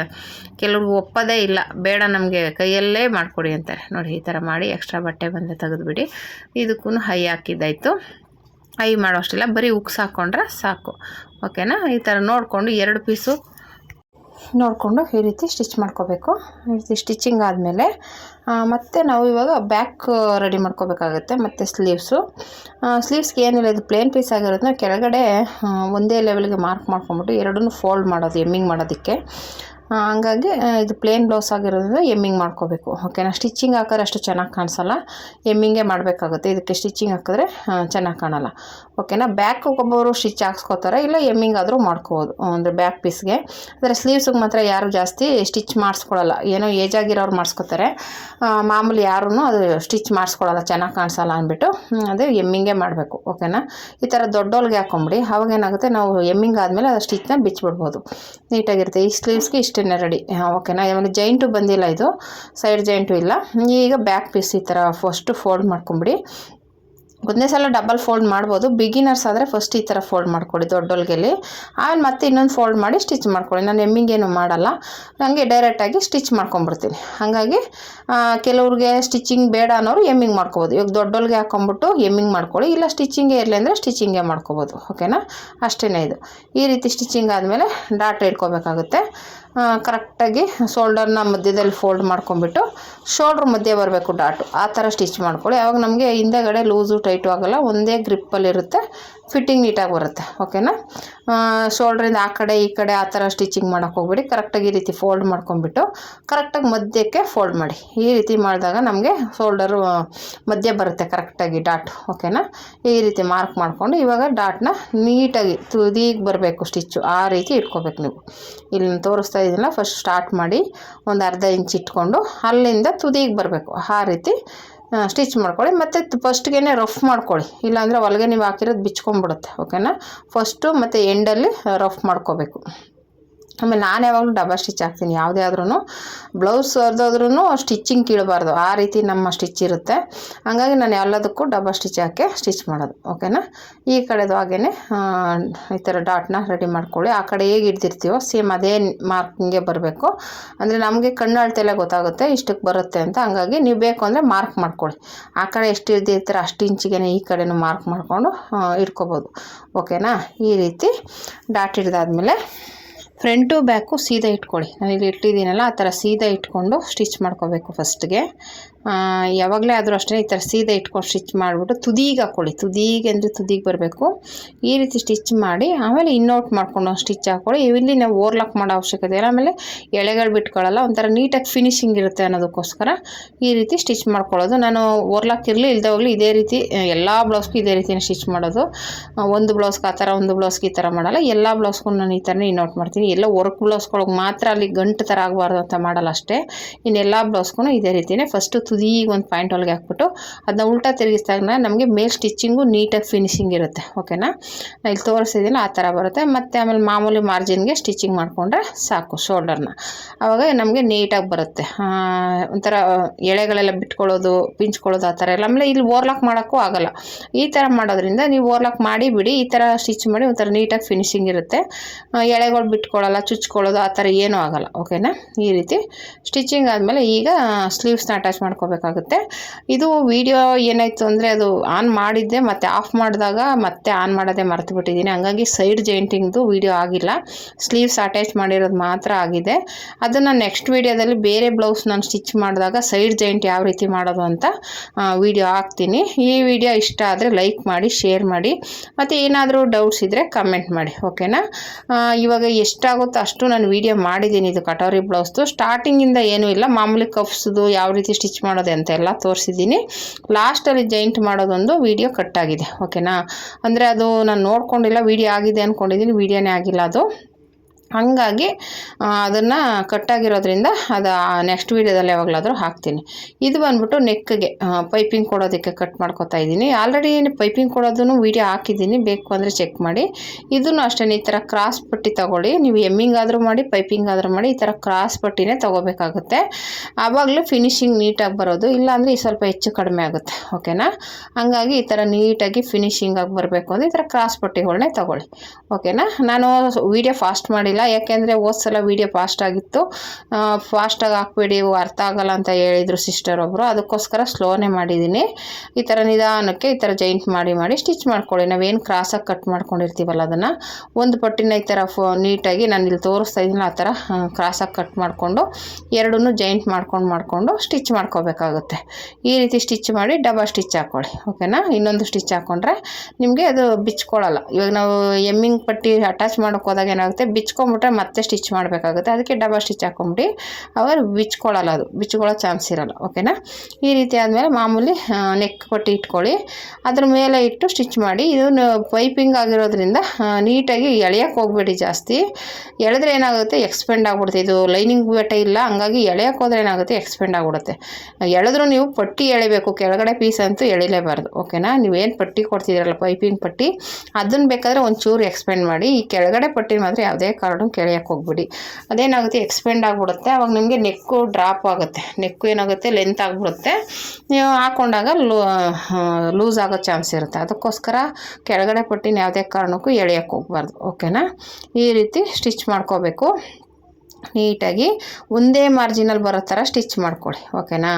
ಕೆಲವ್ರಿಗೆ ಒಪ್ಪದೇ ಇಲ್ಲ. ಬೇಡ ನಮಗೆ, ಕೈಯಲ್ಲೇ ಮಾಡಿಕೊಡಿ ಅಂತಾರೆ. ನೋಡಿ, ಈ ಥರ ಮಾಡಿ ಎಕ್ಸ್ಟ್ರಾ ಬಟ್ಟೆ ಬಂದು ತೆಗೆದುಬಿಡಿ ಇದಕ್ಕೂ ಹೈ ಹಾಕಿದ್ದಾಯಿತು. ಹೈ ಮಾಡೋಷ್ಟಿಲ್ಲ. ಬರೀ ಉಕ್ಸ್ ಹಾಕ್ಕೊಂಡ್ರೆ ಸಾಕು. ಓಕೆನಾ? ಈ ಥರ ನೋಡಿಕೊಂಡು ಎರಡು ಪೀಸು ನೋಡಿಕೊಂಡು ಈ ರೀತಿ ಸ್ಟಿಚ್ ಮಾಡ್ಕೋಬೇಕು. ಈ ರೀತಿ ಸ್ಟಿಚಿಂಗ್ ಆದಮೇಲೆ ಮತ್ತು ನಾವು ಇವಾಗ ಬ್ಯಾಕ್ ರೆಡಿ ಮಾಡ್ಕೋಬೇಕಾಗುತ್ತೆ, ಮತ್ತು ಸ್ಲೀವ್ಸು. ಸ್ಲೀವ್ಸ್ಗೆ ಏನಿಲ್ಲ, ಇದು ಪ್ಲೇನ್ ಪೀಸ್ ಆಗಿರೋದನ್ನ ಕೆಳಗಡೆ ಒಂದೇ ಲೆವೆಲ್ಗೆ ಮಾರ್ಕ್ ಮಾಡ್ಕೊಂಬಿಟ್ಟು ಎರಡನ್ನೂ ಫೋಲ್ಡ್ ಮಾಡೋದು, ಎಮ್ಮಿಂಗ್ ಮಾಡೋದಕ್ಕೆ. ಹಂಗಾಗಿ ಇದು ಪ್ಲೇನ್ ಬ್ಲೌಸ್ ಆಗಿರೋದ್ರಿಂದ ಎಮ್ಮಿಂಗ್ ಮಾಡ್ಕೋಬೇಕು. ಓಕೆನಾ ಸ್ಟಿಚಿಂಗ್ ಹಾಕಿದ್ರೆ ಅಷ್ಟು ಚೆನ್ನಾಗಿ ಕಾಣಿಸಲ್ಲ. ಎಮ್ಮಿಂಗೇ ಮಾಡಬೇಕಾಗುತ್ತೆ. ಇದಕ್ಕೆ ಸ್ಟಿಚಿಂಗ್ ಹಾಕಿದ್ರೆ ಚೆನ್ನಾಗಿ ಕಾಣಲ್ಲ. ಓಕೆನಾ ಬ್ಯಾಕ್ ಒಬ್ಬೊಬ್ಬರು ಸ್ಟಿಚ್ ಹಾಕ್ಸ್ಕೋತಾರೆ, ಇಲ್ಲ ಎಮ್ಮಿಂಗ್ ಆದರೂ ಮಾಡ್ಕೋಬೋದು. ಅಂದರೆ ಬ್ಯಾಕ್ ಪೀಸ್ಗೆ ಅಂದರೆ ಸ್ಲೀವ್ಸಿಗೆ ಮಾತ್ರ ಯಾರು ಜಾಸ್ತಿ ಸ್ಟಿಚ್ ಮಾಡಿಸ್ಕೊಳ್ಳಲ್ಲ ಏನೋ ಏಜ್ ಆಗಿರೋರು ಮಾಡಿಸ್ಕೋತಾರೆ. ಮಾಮೂಲಿ ಯಾರೂ ಅದು ಸ್ಟಿಚ್ ಮಾಡಿಸ್ಕೊಳ್ಳಲ್ಲ ಚೆನ್ನಾಗಿ ಕಾಣಿಸಲ್ಲ ಅಂದ್ಬಿಟ್ಟು ಅದೇ ಎಮ್ಮಿಂಗೇ ಮಾಡಬೇಕು. ಓಕೆನಾ ಈ ಥರ ದೊಡ್ಡೋಲ್ಗೆ ಹಾಕೊಂಬಿಡಿ. ಅವಾಗೇನಾಗುತ್ತೆ ನಾವು ಎಮ್ಮಿಂಗ್ ಆದಮೇಲೆ ಅದು ಸ್ಟಿಚ್ನ ಬಿಚ್ಚಿಬಿಡ್ಬೋದು ನೀಟಾಗಿರುತ್ತೆ. ಈ ಸ್ಲೀವ್ಸ್ಗೆ ಇಷ್ಟೇ. ರೆಡಿ ಓಕೆನಾ ಆಮೇಲೆ ಜೈಂಟು ಬಂದಿಲ್ಲ ಇದು. ಸೈಡ್ ಜೈಂಟು ಇಲ್ಲ. ಈಗ ಬ್ಯಾಕ್ ಪೀಸ್ ಈ ಥರ ಫಸ್ಟು ಫೋಲ್ಡ್ ಮಾಡ್ಕೊಂಬಿಡಿ. ಒಂದೇ ಸಲ ಡಬಲ್ ಫೋಲ್ಡ್ ಮಾಡ್ಬೋದು. ಬಿಗಿನರ್ಸ್ ಆದರೆ ಫಸ್ಟ್ ಈ ಥರ ಫೋಲ್ಡ್ ಮಾಡ್ಕೊಳ್ಳಿ ದೊಡ್ಡೊಳಗೆಲಿ ಆಮೇಲೆ ಮತ್ತೆ ಇನ್ನೊಂದು ಫೋಲ್ಡ್ ಮಾಡಿ ಸ್ಟಿಚ್ ಮಾಡ್ಕೊಳ್ಳಿ. ನಾನು ಎಮ್ಮಿಂಗೇನು ಮಾಡಲ್ಲ. ನನಗೆ ಡೈರೆಕ್ಟಾಗಿ ಸ್ಟಿಚ್ ಮಾಡ್ಕೊಂಬಿಡ್ತೀನಿ ಹಾಗಾಗಿ ಕೆಲವ್ರಿಗೆ ಸ್ಟಿಚಿಂಗ್ ಬೇಡ ಅನ್ನೋರು ಎಮ್ಮಿಂಗ್ ಮಾಡ್ಕೋಬೋದು. ಇವಾಗ ದೊಡ್ಡೊಳಗೆ ಹಾಕೊಂಬಿಟ್ಟು ಎಮ್ಮಿಂಗ್ ಮಾಡ್ಕೊಳ್ಳಿ. ಇಲ್ಲ ಸ್ಟಿಚಿಂಗೇ ಇರಲಿ ಅಂದರೆ ಸ್ಟಿಚಿಂಗೇ ಮಾಡ್ಕೋಬೋದು. ಓಕೆನಾ ಅಷ್ಟೇ ಇದು. ಈ ರೀತಿ ಸ್ಟಿಚಿಂಗ್ ಆದಮೇಲೆ ಡಾಟ್ ಇಟ್ಕೋಬೇಕಾಗುತ್ತೆ. ಕರೆಕ್ಟಾಗಿ ಶೋಲ್ಡರ್ನ ಮಧ್ಯದಲ್ಲಿ ಫೋಲ್ಡ್ ಮಾಡ್ಕೊಂಬಿಟ್ಟು ಶೋಲ್ಡ್ರ್ ಮಧ್ಯೆ ಬರಬೇಕು ಡಾಟು ಆ ಥರ ಸ್ಟಿಚ್ ಮಾಡ್ಕೊಳ್ಳಿ. ಆವಾಗ ನಮಗೆ ಹಿಂದೆಗಡೆ ಲೂಸು ಟೈಟು ಆಗೋಲ್ಲ, ಒಂದೇ ಗ್ರಿಪ್ಪಲ್ಲಿರುತ್ತೆ, ಫಿಟ್ಟಿಂಗ್ ನೀಟಾಗಿ ಬರುತ್ತೆ, ಓಕೆನಾ? ಶೋಲ್ಡ್ರಿಂದ ಆ ಕಡೆ ಈ ಕಡೆ ಆ ಥರ ಸ್ಟಿಚಿಂಗ್ ಮಾಡೋಕೆ ಹೋಗ್ಬೇಡಿ, ಕರೆಕ್ಟಾಗಿ ಈ ರೀತಿ ಫೋಲ್ಡ್ ಮಾಡ್ಕೊಂಬಿಟ್ಟು ಕರೆಕ್ಟಾಗಿ ಮಧ್ಯಕ್ಕೆ ಫೋಲ್ಡ್ ಮಾಡಿ. ಈ ರೀತಿ ಮಾಡಿದಾಗ ನಮಗೆ ಶೋಲ್ಡರು ಮಧ್ಯ ಬರುತ್ತೆ ಕರೆಕ್ಟಾಗಿ ಡಾಟ್, ಓಕೆನಾ? ಈ ರೀತಿ ಮಾರ್ಕ್ ಮಾಡಿಕೊಂಡು ಇವಾಗ ಡಾಟ್ನ ನೀಟಾಗಿ ತುದಿಗೆ ಬರಬೇಕು ಸ್ಟಿಚ್ಚು, ಆ ರೀತಿ ಇಟ್ಕೋಬೇಕು ನೀವು. ಇಲ್ಲಿ ತೋರಿಸ್ತಾ ಇದ್ದೀನಲ್ಲ ಫಸ್ಟ್ ಸ್ಟಾರ್ಟ್ ಮಾಡಿ ಒಂದು ಅರ್ಧ ಇಂಚ್ ಇಟ್ಕೊಂಡು ಅಲ್ಲಿಂದ ತುದಿಗೆ ಬರಬೇಕು, ಆ ರೀತಿ ಸ್ಟಿಚ್ ಮಾಡ್ಕೊಳ್ಳಿ. ಮತ್ತು ಫಸ್ಟ್ಗೆ ರಫ್ ಮಾಡ್ಕೊಳ್ಳಿ. ಇಲ್ಲಾಂದರೆ ಒಳಗೆ ನೀವು ಹಾಕಿರೋದು ಬಿಚ್ಕೊಂಡ್ಬಿಡುತ್ತೆ ಓಕೆನಾ ಫಸ್ಟು ಮತ್ತು ಎಂಡಲ್ಲಿ ರಫ್ ಮಾಡ್ಕೋಬೇಕು. ಆಮೇಲೆ ನಾನು ಯಾವಾಗಲೂ ಡಬಲ್ ಸ್ಟಿಚ್ ಹಾಕ್ತೀನಿ. ಯಾವುದೇ ಆದ್ರೂ ಬ್ಲೌಸ್ ಹೊರದಾದ್ರೂ ಸ್ಟಿಚ್ಚಿಂಗ್ ಕೀಳಬಾರ್ದು. ಆ ರೀತಿ ನಮ್ಮ ಸ್ಟಿಚ್ ಇರುತ್ತೆ. ಹಂಗಾಗಿ ನಾನು ಎಲ್ಲದಕ್ಕೂ ಡಬಲ್ ಸ್ಟಿಚ್ ಹಾಕಿ ಸ್ಟಿಚ್ ಮಾಡೋದು. ಓಕೆನಾ ಈ ಕಡೆದು ಹಾಗೇ ಈ ಥರ ಡಾಟ್ನ ರೆಡಿ ಮಾಡ್ಕೊಳ್ಳಿ. ಆ ಕಡೆ ಹೇಗೆ ಹಿಡ್ದಿರ್ತೀವೋ ಸೇಮ್ ಅದೇ ಮಾರ್ಕಿಂಗೆ ಬರಬೇಕು. ಅಂದರೆ ನಮಗೆ ಕಣ್ಣು ಅಳತೆಲ್ಲ ಗೊತ್ತಾಗುತ್ತೆ ಇಷ್ಟಕ್ಕೆ ಬರುತ್ತೆ ಅಂತ. ಹಂಗಾಗಿ ನೀವು ಬೇಕು ಅಂದರೆ ಮಾರ್ಕ್ ಮಾಡ್ಕೊಳ್ಳಿ. ಆ ಕಡೆ ಎಷ್ಟು ಹಿಡ್ದಿರ್ತೀರ ಅಷ್ಟು ಇಂಚಿಗೆ ಈ ಕಡೆನೂ ಮಾರ್ಕ್ ಮಾಡಿಕೊಂಡು ಇಟ್ಕೋಬೋದು. ಓಕೆನಾ ಈ ರೀತಿ ಡಾಟ್ ಹಿಡ್ದಾದ್ಮೇಲೆ ಫ್ರಂಟು ಬ್ಯಾಕು ಸೀದಾ ಇಟ್ಕೊಳ್ಳಿ. ನಾನು ಇಲ್ಲಿ ಇಟ್ಟಿದ್ದೀನಲ್ಲ ಆ ಥರ ಸೀದಾ ಇಟ್ಕೊಂಡು ಸ್ಟಿಚ್ ಮಾಡ್ಕೋಬೇಕು ಫಸ್ಟ್ಗೆ. ಯಾವಾಗಲೇ ಆದರೂ ಅಷ್ಟೇ ಈ ಥರ ಸೀದಾ ಇಟ್ಕೊಂಡು ಸ್ಟಿಚ್ ಮಾಡಿಬಿಟ್ಟು ತುದಿಗೆ ಹಾಕ್ಕೊಳ್ಳಿ ತುದಿಗೆ ಅಂದರೆ ತುದಿಗೆ ಬರಬೇಕು. ಈ ರೀತಿ ಸ್ಟಿಚ್ ಮಾಡಿ, ಆಮೇಲೆ ಇನ್ನೌಟ್ ಮಾಡ್ಕೊಂಡು ಸ್ಟಿಚ್ ಹಾಕ್ಕೊಳ್ಳಿ ಇಲ್ಲಿ ನಾವು ಓರ್ಲಾಕ್ ಮಾಡೋ ಅವಶ್ಯಕತೆ ಇಲ್ಲ. ಆಮೇಲೆ ಎಳೆಗಳು ಬಿಟ್ಕೊಳ್ಳಲ್ಲ, ಒಂಥರ ನೀಟಾಗಿ ಫಿನಿಶಿಂಗ್ ಇರುತ್ತೆ ಅನ್ನೋದಕ್ಕೋಸ್ಕರ ಈ ರೀತಿ ಸ್ಟಿಚ್ ಮಾಡ್ಕೊಳ್ಳೋದು. ನಾನು ಓರ್ಲಾಕ್ ಇರಲಿ ಇಲ್ಲದೆ ಹೋಗಲಿ ಇದೇ ರೀತಿ, ಎಲ್ಲ ಬ್ಲೌಸ್ಗೂ ಇದೇ ರೀತಿಯೇ ಸ್ಟಿಚ್ ಮಾಡೋದು. ಒಂದು ಬ್ಲೌಸ್ಗೆ ಆ ಥರ, ಒಂದು ಬ್ಲೌಸ್ಗೆ ಈ ಥರ ಮಾಡಲ್ಲ. ಎಲ್ಲ ಬ್ಲೌಸ್ಗೂ ನಾನು ಈ ಥರನೇ ಇನ್ನೌಟ್ ಮಾಡ್ತೀನಿ. ಎಲ್ಲ ವರ್ಕ್ ಬ್ಲೌಸ್ಗಳಿಗೆ ಮಾತ್ರ ಅಲ್ಲಿ ಗಂಟು ಥರ ಆಗಬಾರ್ದು ಅಂತ ಮಾಡಲ್ಲ ಅಷ್ಟೇ. ಇನ್ನೆಲ್ಲ ಬ್ಲೌಸ್ಗೂ ಇದೇ ರೀತಿಯೇ ಫಸ್ಟು ತುದಿಗೆ ಒಂದು ಪಾಯಿಂಟ್ ಒಳಗೆ ಹಾಕ್ಬಿಟ್ಟು ಅದನ್ನ ಉಲ್ಟಾ ತಿರುಗಿಸಿದಾಗ ನಮಗೆ ಮೇಲ್ ಸ್ಟಿಚ್ಚಿಂಗು ನೀಟಾಗಿ ಫಿನಿಶಿಂಗ್ ಇರುತ್ತೆ ಓಕೆನಾ ನಾ? ಇಲ್ಲಿ ತೋರಿಸಿದ್ದೀನಿ ಆ ಥರ ಬರುತ್ತೆ. ಮತ್ತು ಆಮೇಲೆ ಮಾಮೂಲಿ ಮಾರ್ಜಿನ್ಗೆ ಸ್ಟಿಚಿಂಗ್ ಮಾಡಿಕೊಂಡ್ರೆ ಸಾಕು ಶೋಲ್ಡರ್ನ ಆವಾಗ ನಮಗೆ ನೀಟಾಗಿ ಬರುತ್ತೆ. ಒಂಥರ ಎಳೆಗಳೆಲ್ಲ ಬಿಟ್ಕೊಳ್ಳೋದು, ಪಿಂಚ್ಕೊಳ್ಳೋದು, ಆ ಥರ ಎಲ್ಲ. ಆಮೇಲೆ ಇಲ್ಲಿ ಓರ್ಲಾಕ್ ಮಾಡೋಕ್ಕೂ ಆಗಲ್ಲ. ಈ ಥರ ಮಾಡೋದ್ರಿಂದ ನೀವು ಓರ್ಲಾಕ್ ಮಾಡಿ ಬಿಡಿ, ಈ ಥರ ಸ್ಟಿಚ್ ಮಾಡಿ ಒಂಥರ ನೀಟಾಗಿ ಫಿನಿಶಿಂಗ್ ಇರುತ್ತೆ. ಎಳೆಗಳು ಬಿಟ್ಕೊಳ್ಳೋಲ್ಲ, ಚುಚ್ಕೊಳ್ಳೋದು, ಆ ಥರ ಏನೂ ಆಗಲ್ಲ ಓಕೆನಾ ಈ ರೀತಿ. ಸ್ಟಿಚಿಂಗ್ ಆದಮೇಲೆ ಈಗ ಸ್ಲೀವ್ಸ್ನ ಅಟ್ಯಾಚ್ ಮಾಡ್ಕೋಬೇಕಾಗುತ್ತೆ ಇದು ವಿಡಿಯೋ ಏನಾಯಿತು ಅಂದರೆ ಅದು ಆನ್ ಮಾಡಿದ್ದೆ, ಮತ್ತು ಆಫ್ ಮಾಡಿದಾಗ ಮತ್ತೆ ಆನ್ ಮಾಡೋದೇ ಮರ್ತು ಬಿಟ್ಟಿದ್ದೀನಿ. ಹಂಗಾಗಿ ಸೈಡ್ ಜೈಂಟಿಂಗ್ದು ವಿಡಿಯೋ ಆಗಿಲ್ಲ. ಸ್ಲೀವ್ಸ್ ಅಟ್ಯಾಚ್ ಮಾಡಿರೋದು ಮಾತ್ರ ಆಗಿದೆ. ಅದನ್ನು ನೆಕ್ಸ್ಟ್ ವಿಡಿಯೋದಲ್ಲಿ ಬೇರೆ ಬ್ಲೌಸ್ ನಾನು ಸ್ಟಿಚ್ ಮಾಡಿದಾಗ ಸೈಡ್ ಜೈಂಟ್ ಯಾವ ರೀತಿ ಮಾಡೋದು ಅಂತ ವಿಡಿಯೋ ಹಾಕ್ತೀನಿ. ಈ ವಿಡಿಯೋ ಇಷ್ಟ ಆದರೆ ಲೈಕ್ ಮಾಡಿ ಶೇರ್ ಮಾಡಿ. ಮತ್ತು ಏನಾದರೂ ಡೌಟ್ಸ್ ಇದ್ದರೆ ಕಮೆಂಟ್ ಮಾಡಿ ಓಕೆನಾ ಇವಾಗ ಎಷ್ಟಾಗುತ್ತೋ ಅಷ್ಟು ನಾನು ವಿಡಿಯೋ ಮಾಡಿದ್ದೀನಿ. ಇದು ಕಟೋರಿ ಬ್ಲೌಸ್ದು ಸ್ಟಾರ್ಟಿಂಗಿಂದ ಏನೂ ಇಲ್ಲ. ಮಾಮೂಲಿ ಕಫ್ಸ್ದು ಯಾವ ರೀತಿ ಸ್ಟಿಚ್ ಮಾಡೋದೆ ಅಂತ ಎಲ್ಲ ತೋರಿಸಿದ್ದೀನಿ. ಲಾಸ್ಟಲ್ಲಿ ಜಾಯಿಂಟ್ ಮಾಡೋದೊಂದು ವಿಡಿಯೋ ಕಟ್ಟಾಗಿದೆ ಓಕೆನಾ ಅಂದರೆ ಅದು ನಾನು ನೋಡ್ಕೊಂಡಿಲ್ಲ ವಿಡಿಯೋ ಆಗಿದೆ ಅಂದ್ಕೊಂಡಿದ್ದೀನಿ ವೀಡಿಯೋನೇ ಆಗಿಲ್ಲ ಅದು. ಹಾಗಾಗಿ ಅದನ್ನು ಕಟ್ಟಾಗಿರೋದ್ರಿಂದ ಅದು ನೆಕ್ಸ್ಟ್ ವೀಡಿಯೋದಲ್ಲಿ ಯಾವಾಗಲಾದರೂ ಹಾಕ್ತೀನಿ. ಇದು ಬಂದ್ಬಿಟ್ಟು ನೆಕ್ಗೆ ಪೈಪಿಂಗ್ ಕೊಡೋದಕ್ಕೆ ಕಟ್ ಮಾಡ್ಕೊತಾ ಇದ್ದೀನಿ. ಆಲ್ರೆಡಿ ಪೈಪಿಂಗ್ ಕೊಡೋದನ್ನು ವೀಡಿಯೋ ಹಾಕಿದ್ದೀನಿ. ಬೇಕು ಅಂದರೆ ಚೆಕ್ ಮಾಡಿ. ಇದನ್ನು ಅಷ್ಟೇ ಈ ಥರ ಕ್ರಾಸ್ ಪಟ್ಟಿ ತಗೊಳ್ಳಿ. ನೀವು ಎಮ್ಮಿಂಗ್ ಆದರೂ ಮಾಡಿ ಪೈಪಿಂಗ್ ಆದರೂ ಮಾಡಿ, ಈ ಥರ ಕ್ರಾಸ್ ಪಟ್ಟಿನೇ ತೊಗೋಬೇಕಾಗುತ್ತೆ. ಆವಾಗಲೂ ಫಿನಿಶಿಂಗ್ ನೀಟಾಗಿ ಬರೋದು. ಇಲ್ಲಾಂದರೆ ಈ ಸ್ವಲ್ಪ ಹೆಚ್ಚು ಕಡಿಮೆ ಆಗುತ್ತೆ. ಓಕೆನಾ ಹಂಗಾಗಿ ಈ ಥರ ನೀಟಾಗಿ ಫಿನಿಶಿಂಗಾಗಿ ಬರಬೇಕು ಅಂದರೆ ಈ ಥರ ಕ್ರಾಸ್ ಪಟ್ಟಿಗಳನ್ನೇ ತಗೊಳ್ಳಿ. ಓಕೆನಾ ನಾನು ವೀಡಿಯೋ ಫಾಸ್ಟ್ ಮಾಡಿಲ್ಲ. ಯಾಕೆಂದರೆ ಹೋದ ಸಲ ವೀಡಿಯೋ ಫಾಸ್ಟ್ ಆಗಿತ್ತು. ಫಾಸ್ಟಾಗಿ ಹಾಕ್ಬೇಡಿ ಅರ್ಥ ಆಗಲ್ಲ ಅಂತ ಹೇಳಿದರು ಸಿಸ್ಟರ್ ಒಬ್ಬರು ಅದಕ್ಕೋಸ್ಕರ ಸ್ಲೋನೇ ಮಾಡಿದ್ದೀನಿ ಈ ಥರ ನಿಧಾನಕ್ಕೆ ಈ ಥರ ಜಾಯಿಂಟ್ ಮಾಡಿ ಮಾಡಿ ಸ್ಟಿಚ್ ಮಾಡ್ಕೊಳ್ಳಿ. ನಾವೇನು ಕ್ರಾಸಾಗಿ ಕಟ್ ಮಾಡ್ಕೊಂಡಿರ್ತೀವಲ್ಲ ಅದನ್ನು. ಒಂದು ಪಟ್ಟಿನ ಈ ಥರ ಫೋ ನೀಟಾಗಿ ನಾನು ಇಲ್ಲಿ ತೋರಿಸ್ತಾ ಇದ್ದೀನಿ, ಆ ಥರ ಕ್ರಾಸಾಗಿ ಕಟ್ ಮಾಡಿಕೊಂಡು ಎರಡೂ ಜಾಯಿಂಟ್ ಮಾಡ್ಕೊಂಡು, ಮಾಡಿಕೊಂಡು ಸ್ಟಿಚ್ ಮಾಡ್ಕೋಬೇಕಾಗುತ್ತೆ. ಈ ರೀತಿ ಸ್ಟಿಚ್ ಮಾಡಿ ಡಬಲ್ ಸ್ಟಿಚ್ ಹಾಕ್ಕೊಳ್ಳಿ ಓಕೆನಾ? ಇನ್ನೊಂದು ಸ್ಟಿಚ್ ಹಾಕ್ಕೊಂಡ್ರೆ ನಿಮಗೆ ಅದು ಬಿಚ್ಕೊಳ್ಳಲ್ಲ ಇವಾಗ ನಾವು ಎಮ್ಮಿಂಗ್ ಪಟ್ಟಿ ಅಟ್ಯಾಚ್ ಮಾಡೋಕೆ ಹೋದಾಗ ಏನಾಗುತ್ತೆ? ಬಿಚ್ಕೊಂಬಿಟ್ರೆ ಮತ್ತೆ ಸ್ಟಿಚ್ ಮಾಡಬೇಕಾಗುತ್ತೆ. ಅದಕ್ಕೆ ಡಬಲ್ ಸ್ಟಿಚ್ ಹಾಕ್ಕೊಂಬಿಟ್ಟು ಅವರು ಬಿಚ್ಕೊಳ್ಳಲ್ಲ ಅದು. ಬಿಚ್ಕೊಳ್ಳೋ ಚಾನ್ಸ್ ಇರಲ್ಲ. ಓಕೆನಾ ಈ ರೀತಿ ಆದಮೇಲೆ ಮಾಮೂಲಿ ನೆಕ್ ಪಟ್ಟಿ ಇಟ್ಕೊಳ್ಳಿ. ಅದ್ರ ಮೇಲೆ ಇಟ್ಟು ಸ್ಟಿಚ್ ಮಾಡಿ. ಇದು ಪೈಪಿಂಗ್ ಆಗಿರೋದ್ರಿಂದ ನೀಟಾಗಿ ಎಳೆಯೋಕ್ಕೆ ಹೋಗಬೇಡಿ ಜಾಸ್ತಿ. ಎಳೆದ್ರೆ ಏನಾಗುತ್ತೆ? ಎಕ್ಸ್ಪೆಂಡ್ ಆಗಿಬಿಡುತ್ತೆ. ಇದು ಲೈನಿಂಗ್ ಬೆಟ್ಟ ಇಲ್ಲ. ಹಂಗಾಗಿ ಎಳೆಯೋಕ್ಕೆ ಹೋದ್ರೆ ಏನಾಗುತ್ತೆ? ಎಕ್ಸ್ಪೆಂಡ್ ಆಗಿಬಿಡುತ್ತೆ. ಎಳೆದ್ರೂ ನೀವು ಪಟ್ಟಿ ಎಳಿಬೇಕು. ಕೆಳಗಡೆ ಪೀಸ್ ಅಂತೂ ಎಳಿಲೇಬಾರ್ದು. ಓಕೆನಾ ನೀವೇನು ಪಟ್ಟಿ ಕೊಡ್ತಿದ್ದೀರಲ್ಲ ಪೈಪಿಂಗ್ ಪಟ್ಟಿ ಅದನ್ನು ಬೇಕಾದರೆ ಒಂಚೂರು ಎಕ್ಸ್ಪೆಂಡ್ ಮಾಡಿ. ಈ ಕೆಳಗಡೆ ಪಟ್ಟಿ ಮಾತ್ರ ಯಾವುದೇ ಕಾರಣಕ್ಕೂ ಕೆಳೆಯೋಕ್ಕೆ ಹೋಗ್ಬಿಡಿ. ಅದೇನಾಗುತ್ತೆ ಎಕ್ಸ್ಪೆಂಡ್ ಆಗಿಬಿಡುತ್ತೆ. ಅವಾಗ ನಿಮಗೆ ನೆಕ್ಕು ಡ್ರಾಪ್ ಆಗುತ್ತೆ. ನೆಕ್ಕು ಏನಾಗುತ್ತೆ ಲೆಂತ್ ಆಗಿಬಿಡುತ್ತೆ. ನೀವು ಹಾಕ್ಕೊಂಡಾಗ ಲೂಸ್ ಆಗೋ ಚಾನ್ಸ್ ಇರುತ್ತೆ. ಅದಕ್ಕೋಸ್ಕರ ಕೆಳಗಡೆ ಪಟ್ಟಿನ ಯಾವುದೇ ಕಾರಣಕ್ಕೂ ಎಳೆಯೋಕ್ಕೆ ಹೋಗ್ಬಾರ್ದು. ಓಕೆನಾ ಈ ರೀತಿ ಸ್ಟಿಚ್ ಮಾಡ್ಕೋಬೇಕು. ನೀಟಾಗಿ ಒಂದೇ ಮಾರ್ಜಿನಲ್ಲಿ ಬರೋ ಥರ ಸ್ಟಿಚ್ ಮಾಡ್ಕೊಳ್ಳಿ ಓಕೆನಾ